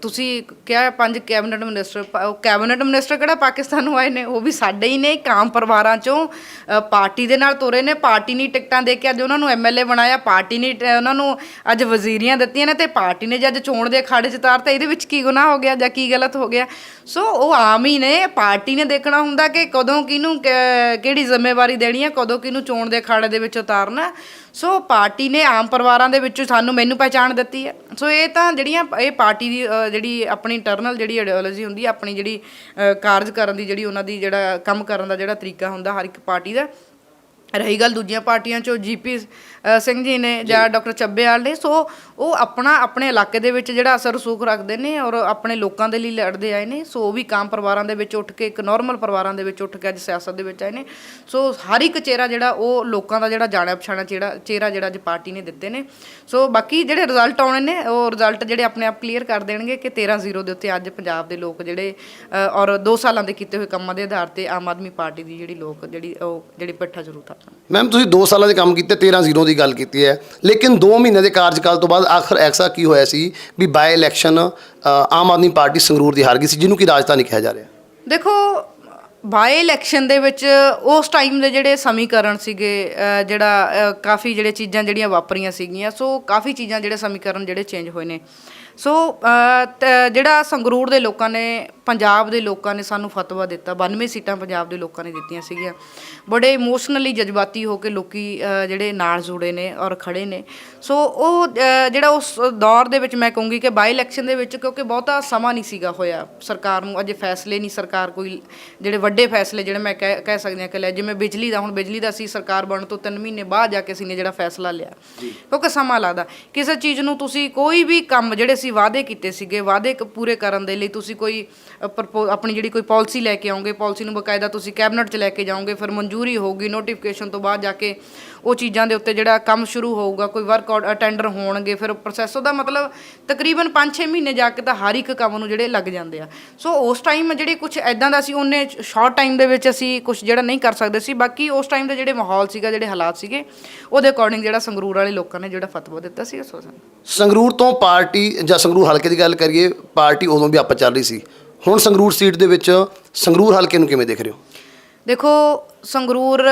B: ਤੁਸੀਂ ਕਿਹਾ ਪੰਜ ਕੈਬਨਿਟ ਮਿਨਿਸਟਰ ਉਹ ਕੈਬਨਿਟ ਮਿਨਿਸਟਰ ਕਿਹੜਾ ਪਾਕਿਸਤਾਨ ਨੂੰ ਆਏ ਨੇ? ਉਹ ਵੀ ਸਾਡੇ ਹੀ ਨੇ ਕਾਮ ਪਰਿਵਾਰਾਂ ਚੋਂ। ਅ, ਪਾਰਟੀ ਦੇ ਨਾਲ ਤੁਰੇ ਨੇ ਪਾਰਟੀ ਨੇ ਟਿਕਟਾਂ ਦੇ ਕੇ ਅੱਜ ਉਹਨਾਂ ਨੂੰ ਐਮਐਲਏ ਬਣਾਇਆ ਪਾਰਟੀ ਨੇ ਟ- ਉਹਨਾਂ ਨੂੰ ਅੱਜ ਵਜ਼ੀਰੀਆਂ ਦਿੱਤੀਆਂ ਨੇ ਤੇ ਪਾਰਟੀ ਨੇ ਜੇ ਅੱਜ ਚੋਣ ਦੇ ਅਖਾੜੇ 'ਚ ਤਾਰਤਾ ਇਹਦੇ ਵਿੱਚ ਕੀ ਗੁਨਾਹ ਹੋ ਗਿਆ ਜਾਂ ਕੀ ਗਲਤ ਹੋ ਗਿਆ? ਸੋ ਉਹ ਆਮ ਹੀ ਨੇ ਪਾਰਟੀ ਨੇ ਦੇਖਣਾ ਹੁੰਦਾ ਕਿ ਕਦੋਂ ਕਿਹਨੂੰ ਕ- ਕਿਹੜੀ ਜ਼ਿੰਮੇਵਾਰੀ ਦੇਣੀ ਹੈ ਕਦੋਂ ਕਿਹਨੂੰ ਚੋਣ ਦੇ ਅਖਾੜੇ ਦੇ ਵਿੱਚ ਉਤਾਰਨਾ। ਸੋ ਪਾਰਟੀ ਨੇ ਆਮ ਪਰਿਵਾਰਾਂ ਦੇ ਵਿੱਚੋਂ ਸਾਨੂੰ ਮੈਨੂੰ ਪਹਿਚਾਣ ਦਿੱਤੀ ਹੈ। ਸੋ ਇਹ ਤਾਂ ਜਿਹੜੀਆਂ ਇਹ ਪਾਰਟੀ ਦੀ ਅ, ਜਿਹੜੀ ਆਪਣੀ ਇੰਟਰਨਲ ਜਿਹੜੀ ਆਈਡੀਓਲੋਜੀ ਹੁੰਦੀ ਹੈ ਆਪਣੀ ਜਿਹੜੀ ਅ, ਕਾਰਜ ਕਰਨ ਦੀ ਜਿਹੜੀ ਉਹਨਾਂ ਦੀ ਜਿਹੜਾ ਕੰਮ ਕਰਨ ਦਾ ਜਿਹੜਾ ਤਰੀਕਾ ਹੁੰਦਾ ਹਰ ਇੱਕ ਪਾਰਟੀ ਦਾ ਰਹੀ ਗੱਲ ਦੂਜੀਆਂ ਪਾਰਟੀਆਂ ਚੋਂ ਜੀਪੀ ਸਿੰਘ ਜੀ ਨੇ ਜਾਂ ਡਾਕਟਰ ਚੱਬੇਵਾਲ ਨੇ ਸੋ ਉਹ ਆਪਣਾ ਆਪਣੇ ਇਲਾਕੇ ਦੇ ਵਿੱਚ ਜਿਹੜਾ ਅਸਰ ਰਸੂਖ ਰੱਖਦੇ ਨੇ ਔਰ ਆਪਣੇ ਲੋਕਾਂ ਦੇ ਲਈ ਲੜਦੇ ਆਏ ਨੇ ਸੋ ਉਹ ਵੀ ਕਾਮ ਪਰਿਵਾਰਾਂ ਦੇ ਵਿੱਚ ਉੱਠ ਕੇ ਇੱਕ ਨਾਰਮਲ ਪਰਿਵਾਰਾਂ ਦੇ ਵਿੱਚ ਉੱਠ ਕੇ ਅੱਜ ਸਿਆਸਤ ਦੇ ਵਿੱਚ ਆਏ ਨੇ। ਸੋ ਹਰ ਇੱਕ ਚਿਹਰਾ ਜਿਹੜਾ ਉਹ ਲੋਕਾਂ ਦਾ ਜਿਹੜਾ ਜਾਣਿਆ ਪਛਾਣਿਆ ਚਿਹਰਾ ਚਿਹਰਾ ਜਿਹੜਾ ਅੱਜ ਪਾਰਟੀ ਨੇ ਦਿੱਤੇ ਨੇ। ਸੋ ਬਾਕੀ ਜਿਹੜੇ ਰਿਜ਼ਲਟ ਆਉਣੇ ਨੇ ਉਹ ਰਿਜ਼ਲਟ ਜਿਹੜੇ ਆਪਣੇ ਆਪ ਕਲੀਅਰ ਕਰ ਦੇਣਗੇ ਕਿ 13-0 ਦੇ ਉੱਤੇ ਅੱਜ ਪੰਜਾਬ ਦੇ ਲੋਕ ਜਿਹੜੇ ਔਰ 2 ਸਾਲਾਂ ਦੇ ਕੀਤੇ ਹੋਏ ਕੰਮਾਂ ਦੇ ਆਧਾਰ ਤੇ ਆਮ ਆਦਮੀ ਪਾਰਟੀ ਦੀ ਜਿਹੜੀ ਲੋਕ ਜਿਹੜੀ ਉਹ ਜਿਹੜੀ ਪਿੱਠਾ ਜ਼ਰੂਰ ਥਾਪਣ
A: ਮੈਮ ਤੁਸੀਂ 2 ਸਾਲਾਂ ਦੇ ਕੰਮ ਕੀਤੇ 13 ਜ਼ੀਰੋ ਦੀ ਗੱਲ ਕੀਤੀ ਹੈ। ਲੇਕਿਨ 2 ਮਹੀਨੇ ਦੇ ਕਾਰਜਕਾਲ ਤੋਂ ਬਾਅਦ ਆਖਰ ਐਸਾ ਕੀ ਹੋਇਆ ਸੀ ਵੀ by election Aam Aadmi party Sangrur ਦੀ ਹਾਰ ਗਈ ਸੀ, ਜਿਹਨੂੰ ਕਿ ਰਾਜਧਾਨੀ ਕਿਹਾ ਜਾ ਰਿਹਾ
B: ਦੇਖੋ ਬਾਈ ਇਲੈਕਸ਼ਨ ਦੇ ਵਿੱਚ ਉਸ ਟਾਈਮ ਦੇ ਜਿਹੜੇ ਸਮੀਕਰਨ ਸੀਗੇ ਜਿਹੜਾ ਕਾਫੀ ਜਿਹੜੇ ਚੀਜ਼ਾਂ ਜਿਹੜੀਆਂ ਵਾਪਰੀਆਂ ਸੀਗੀਆਂ, ਸੋ ਕਾਫੀ ਚੀਜ਼ਾਂ ਜਿਹੜੇ ਸਮੀਕਰਨ ਜਿਹੜੇ ਚੇਂਜ ਹੋਏ ਨੇ। ਸੋ ਜਿਹੜਾ ਸੰਗਰੂਰ ਦੇ ਲੋਕਾਂ ਨੇ, ਪੰਜਾਬ ਦੇ ਲੋਕਾਂ ਨੇ ਸਾਨੂੰ ਫਤਵਾ ਦਿੱਤਾ 92 ਸੀਟਾਂ ਪੰਜਾਬ ਦੇ ਲੋਕਾਂ ਨੇ ਦਿੱਤੀਆਂ ਸੀਗੀਆਂ। ਬੜੇ ਇਮੋਸ਼ਨਲੀ ਜਜ਼ਬਾਤੀ ਹੋ ਕੇ ਲੋਕੀ ਜਿਹੜੇ ਨਾਲ ਜੁੜੇ ਨੇ ਔਰ ਖੜੇ ਨੇ। ਸੋ ਉਹ ਜਿਹੜਾ ਉਸ ਦੌਰ ਦੇ ਵਿੱਚ ਮੈਂ ਕਹੂੰਗੀ ਕਿ ਬਾਈ ਇਲੈਕਸ਼ਨ ਦੇ ਵਿੱਚ ਕਿਉਂਕਿ ਬਹੁਤਾ ਸਮਾਂ ਨਹੀਂ ਸੀਗਾ ਹੋਇਆ। ਸਰਕਾਰ ਨੂੰ ਅਜੇ ਫੈਸਲੇ ਨਹੀਂ ਸਰਕਾਰ ਕੋਈ ਜਿਹੜੇ ਵੱਡੇ ਫੈਸਲੇ ਜਿਹੜੇ ਮੈਂ ਕਹਿ ਸਕਦੀ ਹਾਂ ਕਿ ਲੈ ਜਿਵੇਂ ਬਿਜਲੀ ਦਾ ਹੁਣ ਬਿਜਲੀ ਦਾ ਸੀ ਸਰਕਾਰ ਬਣਨ ਤੋਂ 3 ਮਹੀਨੇ ਬਾਅਦ ਜਾ ਕੇ ਅਸੀਂ ਨੇ ਜਿਹੜਾ ਫੈਸਲਾ ਲਿਆ। ਕਿਉਂਕਿ ਸਮਾਂ ਲੱਗਦਾ। ਕਿਸੇ ਚੀਜ਼ ਨੂੰ ਤੁਸੀਂ ਕੋਈ ਵੀ ਕੰਮ ਜਿਹੜੇ ਸੀ ਵਾਅਦੇ ਕੀਤੇ ਸੀਗੇ ਵਾਅਦੇ ਪੂਰੇ ਕਰਨ ਦੇ ਲਈ ਤੁਸੀਂ ਕੋਈ ਆਪਣੀ ਜਿਹੜੀ ਕੋਈ ਪਾਲਿਸੀ ਲੈ ਕੇ ਆਓਗੇ ਪਾਲਿਸੀ ਨੂੰ ਬਕਾਇਦਾ ਤੁਸੀਂ ਕੈਬਨਿਟ 'ਚ ਲੈ ਕੇ ਜਾਓਗੇ ਫਿਰ ਮਨਜ਼ੂਰੀ ਹੋਊਗੀ ਨੋਟੀਫਿਕੇਸ਼ਨ ਤੋਂ ਬਾਅਦ ਜਾ ਕੇ ਉਹ ਚੀਜ਼ਾਂ ਦੇ ਉੱਤੇ ਜਿਹੜਾ ਕੰਮ ਸ਼ੁਰੂ ਹੋਊਗਾ, ਕੋਈ ਵਰਕ ਟੈਂਡਰ ਹੋਣਗੇ, ਫਿਰ ਪ੍ਰੋਸੈਸ ਉਹਦਾ ਮਤਲਬ ਤਕਰੀਬਨ 5-6 ਮਹੀਨੇ ਜਾ ਕੇ ਤਾਂ ਹਰ ਇੱਕ ਕੰਮ ਨੂੰ ਜਿਹੜੇ ਲੱਗ ਜਾਂਦੇ ਆ। ਸੋ ਉਸ ਟਾਈਮ ਜਿਹੜੇ ਕੁਝ ਐਦਾਂ ਦਾ ਸੀ, ਉਹਨੇ ਸ਼ਾਰਟ ਟਾਈਮ ਦੇ ਵਿੱਚ ਅਸੀਂ ਕੁਝ ਜਿਹੜਾ ਨਹੀਂ ਕਰ ਸਕਦੇ ਸੀ, ਬਾਕੀ ਉਸ ਟਾਈਮ ਦੇ ਜਿਹੜੇ ਮਾਹੌਲ ਸੀਗਾ, ਜਿਹੜੇ ਹਾਲਾਤ ਸੀਗੇ, ਉਹਦੇ ਅਕੋਰਡਿੰਗ ਜਿਹੜਾ ਸੰਗਰੂਰ ਵਾਲੇ ਲੋਕਾਂ ਨੇ ਜਿਹੜਾ ਫਤਵਾ ਦਿੱਤਾ ਸੀ ਉਸ
A: ਸੰਗਰੂਰ ਤੋਂ ਪਾਰਟੀ ਜਾਂ ਸੰਗਰੂਰ ਹਲਕੇ ਦੀ ਗੱਲ ਕਰੀਏ, ਪਾਰਟੀ ਉਦੋਂ ਵੀ ਆਪਾਂ ਚੱਲ ਰਹੀ ਸੀ। ਹੁਣ ਸੰਗਰੂਰ ਸੀਟ ਦੇ ਵਿੱਚ ਸੰਗਰੂਰ ਹਲਕੇ ਨੂੰ ਕਿਵੇਂ ਦੇਖ ਰਹੇ ਹੋ?
B: ਦੇਖੋ, ਸੰਗਰੂਰ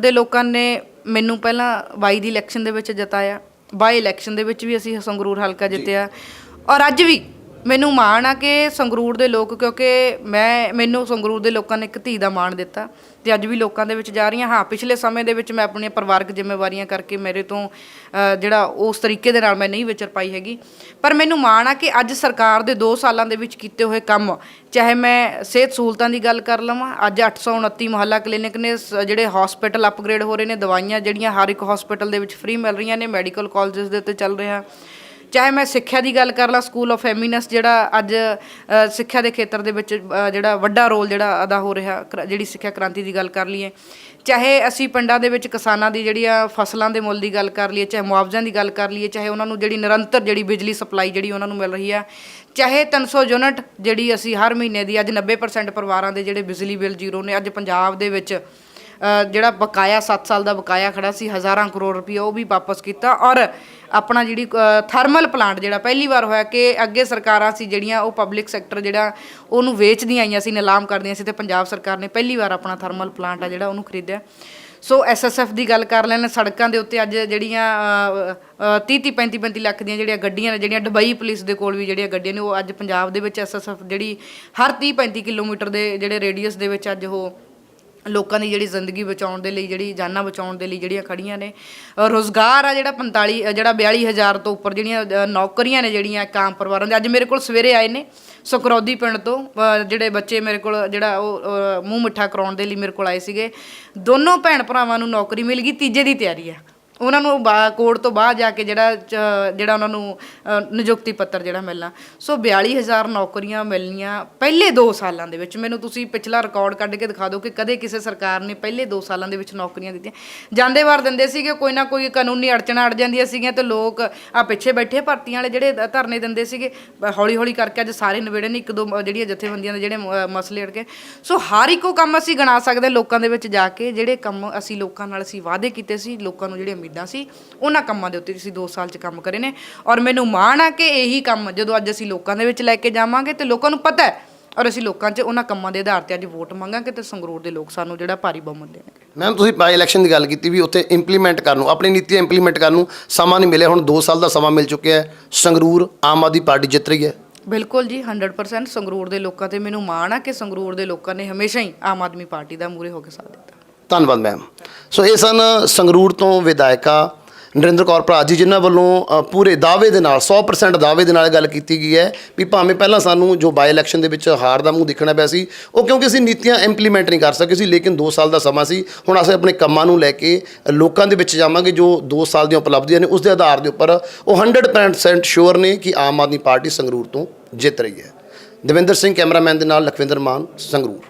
B: ਦੇ ਲੋਕਾਂ ਨੇ ਮੈਨੂੰ ਪਹਿਲਾਂ ਬਾਈ ਦੀ ਇਲੈਕਸ਼ਨ ਦੇ ਵਿੱਚ ਜਿਤਾਇਆ ਬਾਈ ਇਲੈਕਸ਼ਨ ਦੇ ਵਿੱਚ ਵੀ ਅਸੀਂ ਸੰਗਰੂਰ ਹਲਕਾ ਜਿੱਤਿਆ, ਔਰ ਅੱਜ ਵੀ ਮੈਨੂੰ ਮਾਣ ਆ ਕਿ ਸੰਗਰੂਰ ਦੇ ਲੋਕ, ਕਿਉਂਕਿ ਮੈਂ, ਮੈਨੂੰ ਸੰਗਰੂਰ ਦੇ ਲੋਕਾਂ ਨੇ ਇੱਕ ਧੀ ਦਾ ਮਾਣ ਦਿੱਤਾ। ਤੇ ਅੱਜ ਵੀ ਲੋਕਾਂ ਦੇ ਵਿੱਚ ਜਾ ਰਹੀ ਹਾਂ। ਹਾਂ, ਪਿਛਲੇ ਸਮੇਂ ਦੇ ਵਿੱਚ ਮੈਂ ਆਪਣੀਆਂ ਪਰਿਵਾਰਕ ਜ਼ਿੰਮੇਵਾਰੀਆਂ ਕਰਕੇ ਮੇਰੇ ਤੋਂ ਜਿਹੜਾ ਉਸ ਤਰੀਕੇ ਦੇ ਨਾਲ ਮੈਂ ਨਹੀਂ ਵਿਚਰ ਪਾਈ ਹੈਗੀ। ਪਰ ਮੈਨੂੰ ਮਾਣ ਆ ਕਿ ਅੱਜ ਸਰਕਾਰ ਦੇ 2 ਸਾਲਾਂ ਦੇ ਵਿੱਚ ਕੀਤੇ ਹੋਏ ਕੰਮ, ਚਾਹੇ ਮੈਂ ਸਿਹਤ ਸਹੂਲਤਾਂ ਦੀ ਗੱਲ ਕਰ ਲਵਾਂ, ਅੱਜ 829 ਮੁਹੱਲਾ ਕਲੀਨਿਕ ਨੇ ਸ- ਜਿਹੜੇ ਹਸਪੀਟਲ ਅਪਗ੍ਰੇਡ ਹੋ ਰਹੇ ਨੇ, ਦਵਾਈਆਂ ਜਿਹੜੀਆਂ ਹਰ ਇੱਕ ਹਸਪੀਟਲ ਦੇ ਵਿੱਚ ਫ੍ਰੀ ਮਿਲ ਰਹੀਆਂ ਨੇ ਮੈਡੀਕਲ ਕਾਲਜਸ ਦੇ ਉੱਤੇ ਚੱਲ ਰਿਹਾ। ਚਾਹੇ ਮੈਂ ਸਿੱਖਿਆ ਦੀ ਗੱਲ ਕਰ ਲਾਂ ਸਕੂਲ ਆਫ ਫੈਮਿਨਸ ਜਿਹੜਾ ਅੱਜ ਸਿੱਖਿਆ ਦੇ ਖੇਤਰ ਦੇ ਵਿੱਚ ਜਿਹੜਾ ਵੱਡਾ ਰੋਲ ਜਿਹੜਾ ਅਦਾ ਹੋ ਰਿਹਾ, ਕ੍ਰ- ਜਿਹੜੀ ਸਿੱਖਿਆ ਕ੍ਰਾਂਤੀ ਦੀ ਗੱਲ ਕਰ ਲਈਏ। ਚਾਹੇ ਅਸੀਂ ਪਿੰਡਾਂ ਦੇ ਵਿੱਚ ਕਿਸਾਨਾਂ ਦੀ ਜਿਹੜੀ ਆ ਫਸਲਾਂ ਦੇ ਮੁੱਲ ਦੀ ਗੱਲ ਕਰ ਲਈਏ, ਚਾਹੇ ਮੁਆਵਜ਼ਿਆਂ ਦੀ ਗੱਲ ਕਰ ਲਈਏ, ਚਾਹੇ ਉਹਨਾਂ ਨੂੰ ਜਿਹੜੀ ਨਿਰੰਤਰ ਜਿਹੜੀ ਬਿਜਲੀ ਸਪਲਾਈ ਜਿਹੜੀ ਉਹਨਾਂ ਨੂੰ ਮਿਲ ਰਹੀ ਆ, ਚਾਹੇ 300 ਯੂਨਿਟ ਜਿਹੜੀ ਅਸੀਂ ਹਰ ਮਹੀਨੇ ਦੀ ਅੱਜ 90% ਪਰਿਵਾਰਾਂ ਦੇ ਜਿਹੜੇ ਬਿਜਲੀ ਬਿੱਲ ਜ਼ੀਰੋ ਨੇ ਅੱਜ ਪੰਜਾਬ ਦੇ ਵਿੱਚ ਜਿਹੜਾ ਬਕਾਇਆ 7 ਸਾਲ ਦਾ ਬਕਾਇਆ ਖੜਾ ਸੀ, ਹਜ਼ਾਰਾਂ ਕਰੋੜ ਰੁਪਏ ਉਹ ਵੀ ਵਾਪਸ ਕੀਤਾ ਔਰ ਆਪਣਾ ਜਿਹੜੀ ਥਰਮਲ ਪਲਾਂਟ ਜਿਹੜਾ ਪਹਿਲੀ ਵਾਰ ਹੋਇਆ ਕਿ ਅੱਗੇ ਸਰਕਾਰਾਂ ਸੀ ਜਿਹੜੀਆਂ ਉਹ ਪਬਲਿਕ ਸੈਕਟਰ ਜਿਹੜਾ ਉਹਨੂੰ ਵੇਚਦੀਆਂ ਆਈਆਂ ਸੀ, ਨਿਲਾਮ ਕਰਦੀਆਂ ਸੀ ਤੇ ਪੰਜਾਬ ਸਰਕਾਰ ਨੇ ਪਹਿਲੀ ਵਾਰ ਆਪਣਾ ਥਰਮਲ ਪਲਾਂਟ ਆ ਜਿਹੜਾ ਉਹਨੂੰ ਖਰੀਦਿਆ। ਸੋ ਐਸਐਸਐਫ ਦੀ ਗੱਲ ਕਰ ਲੈਣ, ਸੜਕਾਂ ਦੇ ਉੱਤੇ ਅੱਜ ਜਿਹੜੀਆਂ 30 30 35 35 ਲੱਖ ਦੀਆਂ ਜਿਹੜੀਆਂ ਗੱਡੀਆਂ ਨੇ, ਜਿਹੜੀਆਂ ਦੁਬਈ ਪੁਲਿਸ ਦੇ ਕੋਲ ਵੀ ਜਿਹੜੀਆਂ ਗੱਡੀਆਂ ਨੇ, ਉਹ ਅੱਜ ਪੰਜਾਬ ਦੇ ਵਿੱਚ ਐਸਐਸਐਫ ਜਿਹੜੀ ਹਰ 30 35 ਕਿਲੋਮੀਟਰ ਦੇ ਜਿਹੜੇ ਰੇਡੀਅਸ ਦੇ ਵਿੱਚ ਅੱਜ ਉਹ ਲੋਕਾਂ ਦੀ ਜਿਹੜੀ ਜ਼ਿੰਦਗੀ ਬਚਾਉਣ ਦੇ ਲਈ ਜਿਹੜੀ ਜਾਨਾਂ ਬਚਾਉਣ ਦੇ ਲਈ ਜਿਹੜੀਆਂ ਖੜੀਆਂ ਨੇ। ਅ, ਰੋਜ਼ਗਾਰ ਆ ਜਿਹੜਾ 45 ਅ, ਜਿਹੜਾ 42000 ਤੋਂ ਉੱਪਰ ਜਿਹੜੀਆਂ ਨੌਕਰੀਆਂ ਨੇ ਜਿਹੜੀਆਂ ਕਾਮ ਪਰਿਵਾਰਾਂ ਦੇ। ਅੱਜ ਮੇਰੇ ਕੋਲ ਸਵੇਰੇ ਆਏ ਨੇ ਸੁਕਰੌਦੀ ਪਿੰਡ ਤੋਂ। ਜਿਹੜੇ ਬੱਚੇ ਮੇਰੇ ਕੋਲ ਜਿਹੜਾ ਉਹ ਮੂੰਹ ਮਿੱਠਾ ਕਰਾਉਣ ਦੇ ਲਈ ਮੇਰੇ ਕੋਲ ਆਏ ਸੀਗੇ। ਦੋਨੋਂ ਭੈਣ ਭਰਾਵਾਂ ਨੂੰ ਨੌਕਰੀ ਮਿਲ ਗਈ ਤੀਜੇ ਦੀ ਤਿਆਰੀ ਆ। ਉਹਨਾਂ ਨੂੰ ਬਾ- ਕੋਰਟ ਤੋਂ ਬਾਅਦ ਜਾ ਕੇ ਜਿਹੜਾ ਚ- ਜਿਹੜਾ ਉਹਨਾਂ ਨੂੰ ਨਿਯੁਕਤੀ ਪੱਤਰ ਜਿਹੜਾ ਮਿਲਣਾ। ਸੋ 42000 ਨੌਕਰੀਆਂ ਮਿਲਣੀਆਂ ਪਹਿਲੇ 2 ਸਾਲਾਂ ਦੇ ਵਿੱਚ। ਮੈਨੂੰ ਤੁਸੀਂ ਪਿਛਲਾ ਰਿਕਾਰਡ ਕੱਢ ਕੇ ਦਿਖਾ ਦਿਓ ਕਿ ਕਦੇ ਕਿਸੇ ਸਰਕਾਰ ਨੇ ਪਹਿਲੇ 2 ਸਾਲਾਂ ਦੇ ਵਿੱਚ ਨੌਕਰੀਆਂ ਦਿੱਤੀਆਂ। ਜਾਂਦੇ ਵਾਰ ਦਿੰਦੇ ਸੀਗੇ, ਕੋਈ ਨਾ ਕੋਈ ਕਾਨੂੰਨੀ ਅੜਚਣਾ ਅੜ ਜਾਂਦੀਆਂ ਸੀਗੀਆਂ ਤੇ ਲੋਕ ਆ ਪਿੱਛੇ ਬੈਠੇ ਭਰਤੀਆਂ ਵਾਲੇ ਜਿਹੜੇ ਧਰਨੇ ਦਿੰਦੇ ਸੀਗੇ। ਹੌਲੀ ਹੌਲੀ ਕਰਕੇ ਅੱਜ ਸਾਰੇ ਨਵੇੜੇ ਨੇ, ਇੱਕ ਦੋ ਜਿਹੜੀਆਂ ਜਥੇਬੰਦੀਆਂ ਦੇ ਜਿਹੜੇ ਮਸਲੇ ਅੜ ਗਏ। ਸੋ ਹਰ ਇੱਕੋ ਕੰਮ ਅਸੀਂ ਗਣਾ ਸਕਦੇ ਹਾਂ ਲੋਕਾਂ ਦੇ ਵਿੱਚ ਜਾ ਕੇ, ਜਿਹੜੇ ਕੰਮ ਅਸੀਂ ਲੋਕਾਂ ਨਾਲ ਅਸੀਂ ਵਾਅਦੇ ਕੀਤੇ ਸੀ, ਲੋਕਾਂ ਨੂੰ ਜਿਹੜੇ ਉਮੀਦਾਂ ਸੀ? ਉਹਨਾਂ ਕੰਮਾਂ ਦੇ ਉੱਤੇ ਅਸੀਂ 2 ਸਾਲ 'ਚ ਕੰਮ ਕਰੇ ਨੇ। ਔਰ ਮੈਨੂੰ ਮਾਣ ਆ ਕਿ ਇਹੀ ਕੰਮ ਜਦੋਂ ਅੱਜ ਅਸੀਂ ਲੋਕਾਂ ਦੇ ਵਿੱਚ ਲੈ ਕੇ ਜਾਵਾਂਗੇ ਤੇ ਲੋਕਾਂ ਨੂੰ ਪਤਾ ਹੈ। ਔਰ ਅਸੀਂ ਲੋਕਾਂ 'ਚ ਉਹਨਾਂ ਕੰਮਾਂ ਦੇ ਆਧਾਰ ਤੇ ਅੱਜ ਵੋਟ ਮੰਗਾਂਗੇ ਤੇ ਸੰਗਰੂਰ ਦੇ ਲੋਕ ਸਾਨੂੰ ਜਿਹੜਾ ਭਾਰੀ ਬਹੁਮਤ ਦੇਣਗੇ।
A: ਮੈਮ ਤੁਸੀਂ ਬਾਈ ਇਲੈਕਸ਼ਨ ਦੀ ਗੱਲ ਕੀਤੀ ਵੀ ਉੱਥੇ ਇੰਪਲੀਮੈਂਟ ਕਰਨ ਨੂੰ ਆਪਣੀ ਨੀਤੀਆਂ ਇੰਪਲੀਮੈਂਟ ਕਰਨ ਨੂੰ ਸਮਾਂ ਨਹੀਂ ਮਿਲਿਆ। ਹੁਣ 2 ਸਾਲ ਦਾ ਸਮਾਂ ਮਿਲ ਚੁੱਕਿਆ ਹੈ। ਸੰਗਰੂਰ ਆਮ ਆਦਮੀ ਪਾਰਟੀ ਜਿੱਤ ਰਹੀ ਹੈ।
B: ਬਿਲਕੁਲ ਜੀ 100% ਸੰਗਰੂਰ ਦੇ ਲੋਕਾਂ ਤੇ ਮੈਨੂੰ ਮਾਣ ਆ ਕਿ ਸੰਗਰੂਰ ਦੇ ਲੋਕਾਂ ਨੇ ਹਮੇਸ਼ਾ ਹੀ ਆਮ ਆਦਮੀ ਪਾਰਟੀ ਦਾ ਮੂਰੇ ਹੋ ਕੇ ਸਾਥ ਦਿੱਤਾ।
A: ਧੰਨਵਾਦ ਮੈਮ ਸੋ ਇਹ ਸਨ ਸੰਗਰੂਰ ਤੋਂ ਵਿਧਾਇਕਾ ਨਰਿੰਦਰ ਕੌਰ ਭਰਾ ਜੀ, ਜਿਨ੍ਹਾਂ ਵੱਲੋਂ ਪੂਰੇ ਦਾਅਵੇ ਦੇ ਨਾਲ 100% ਦਾਅਵੇ ਦੇ ਨਾਲ ਗੱਲ ਕੀਤੀ ਗਈ ਹੈ ਵੀ ਭਾਵੇਂ ਪਹਿਲਾਂ ਸਾਨੂੰ ਜੋ ਬਾਈ ਇਲੈਕਸ਼ਨ ਦੇ ਵਿੱਚ ਹਾਰ ਦਾ ਮੂੰਹ ਦੇਖਣਾ ਪਿਆ ਸੀ, ਉਹ ਕਿਉਂਕਿ ਅਸੀਂ ਨੀਤੀਆਂ ਇੰਪਲੀਮੈਂਟ ਨਹੀਂ ਕਰ ਸਕੇ ਸੀ, ਲੇਕਿਨ 2 ਸਾਲ ਦਾ ਸਮਾਂ ਸੀ, ਹੁਣ ਅਸੀਂ ਆਪਣੇ ਕੰਮਾਂ ਨੂੰ ਲੈ ਕੇ ਲੋਕਾਂ ਦੇ ਵਿੱਚ ਜਾਵਾਂਗੇ, ਜੋ 2 ਸਾਲ ਦੀਆਂ ਉਪਲਬਧੀਆਂ ਨੇ ਉਸ ਦੇ ਆਧਾਰ ਦੇ ਉੱਪਰ ਉਹ 100% ਸ਼ੋਰ ਨੇ ਕਿ ਆਮ ਆਦਮੀ ਪਾਰਟੀ ਸੰਗਰੂਰ ਤੋਂ ਜਿੱਤ ਰਹੀ ਹੈ। ਦਵਿੰਦਰ ਸਿੰਘ ਕੈਮਰਾਮੈਨ ਦੇ ਨਾਲ ਲਖਵਿੰਦਰ ਮਾਨ, ਸੰਗਰੂਰ।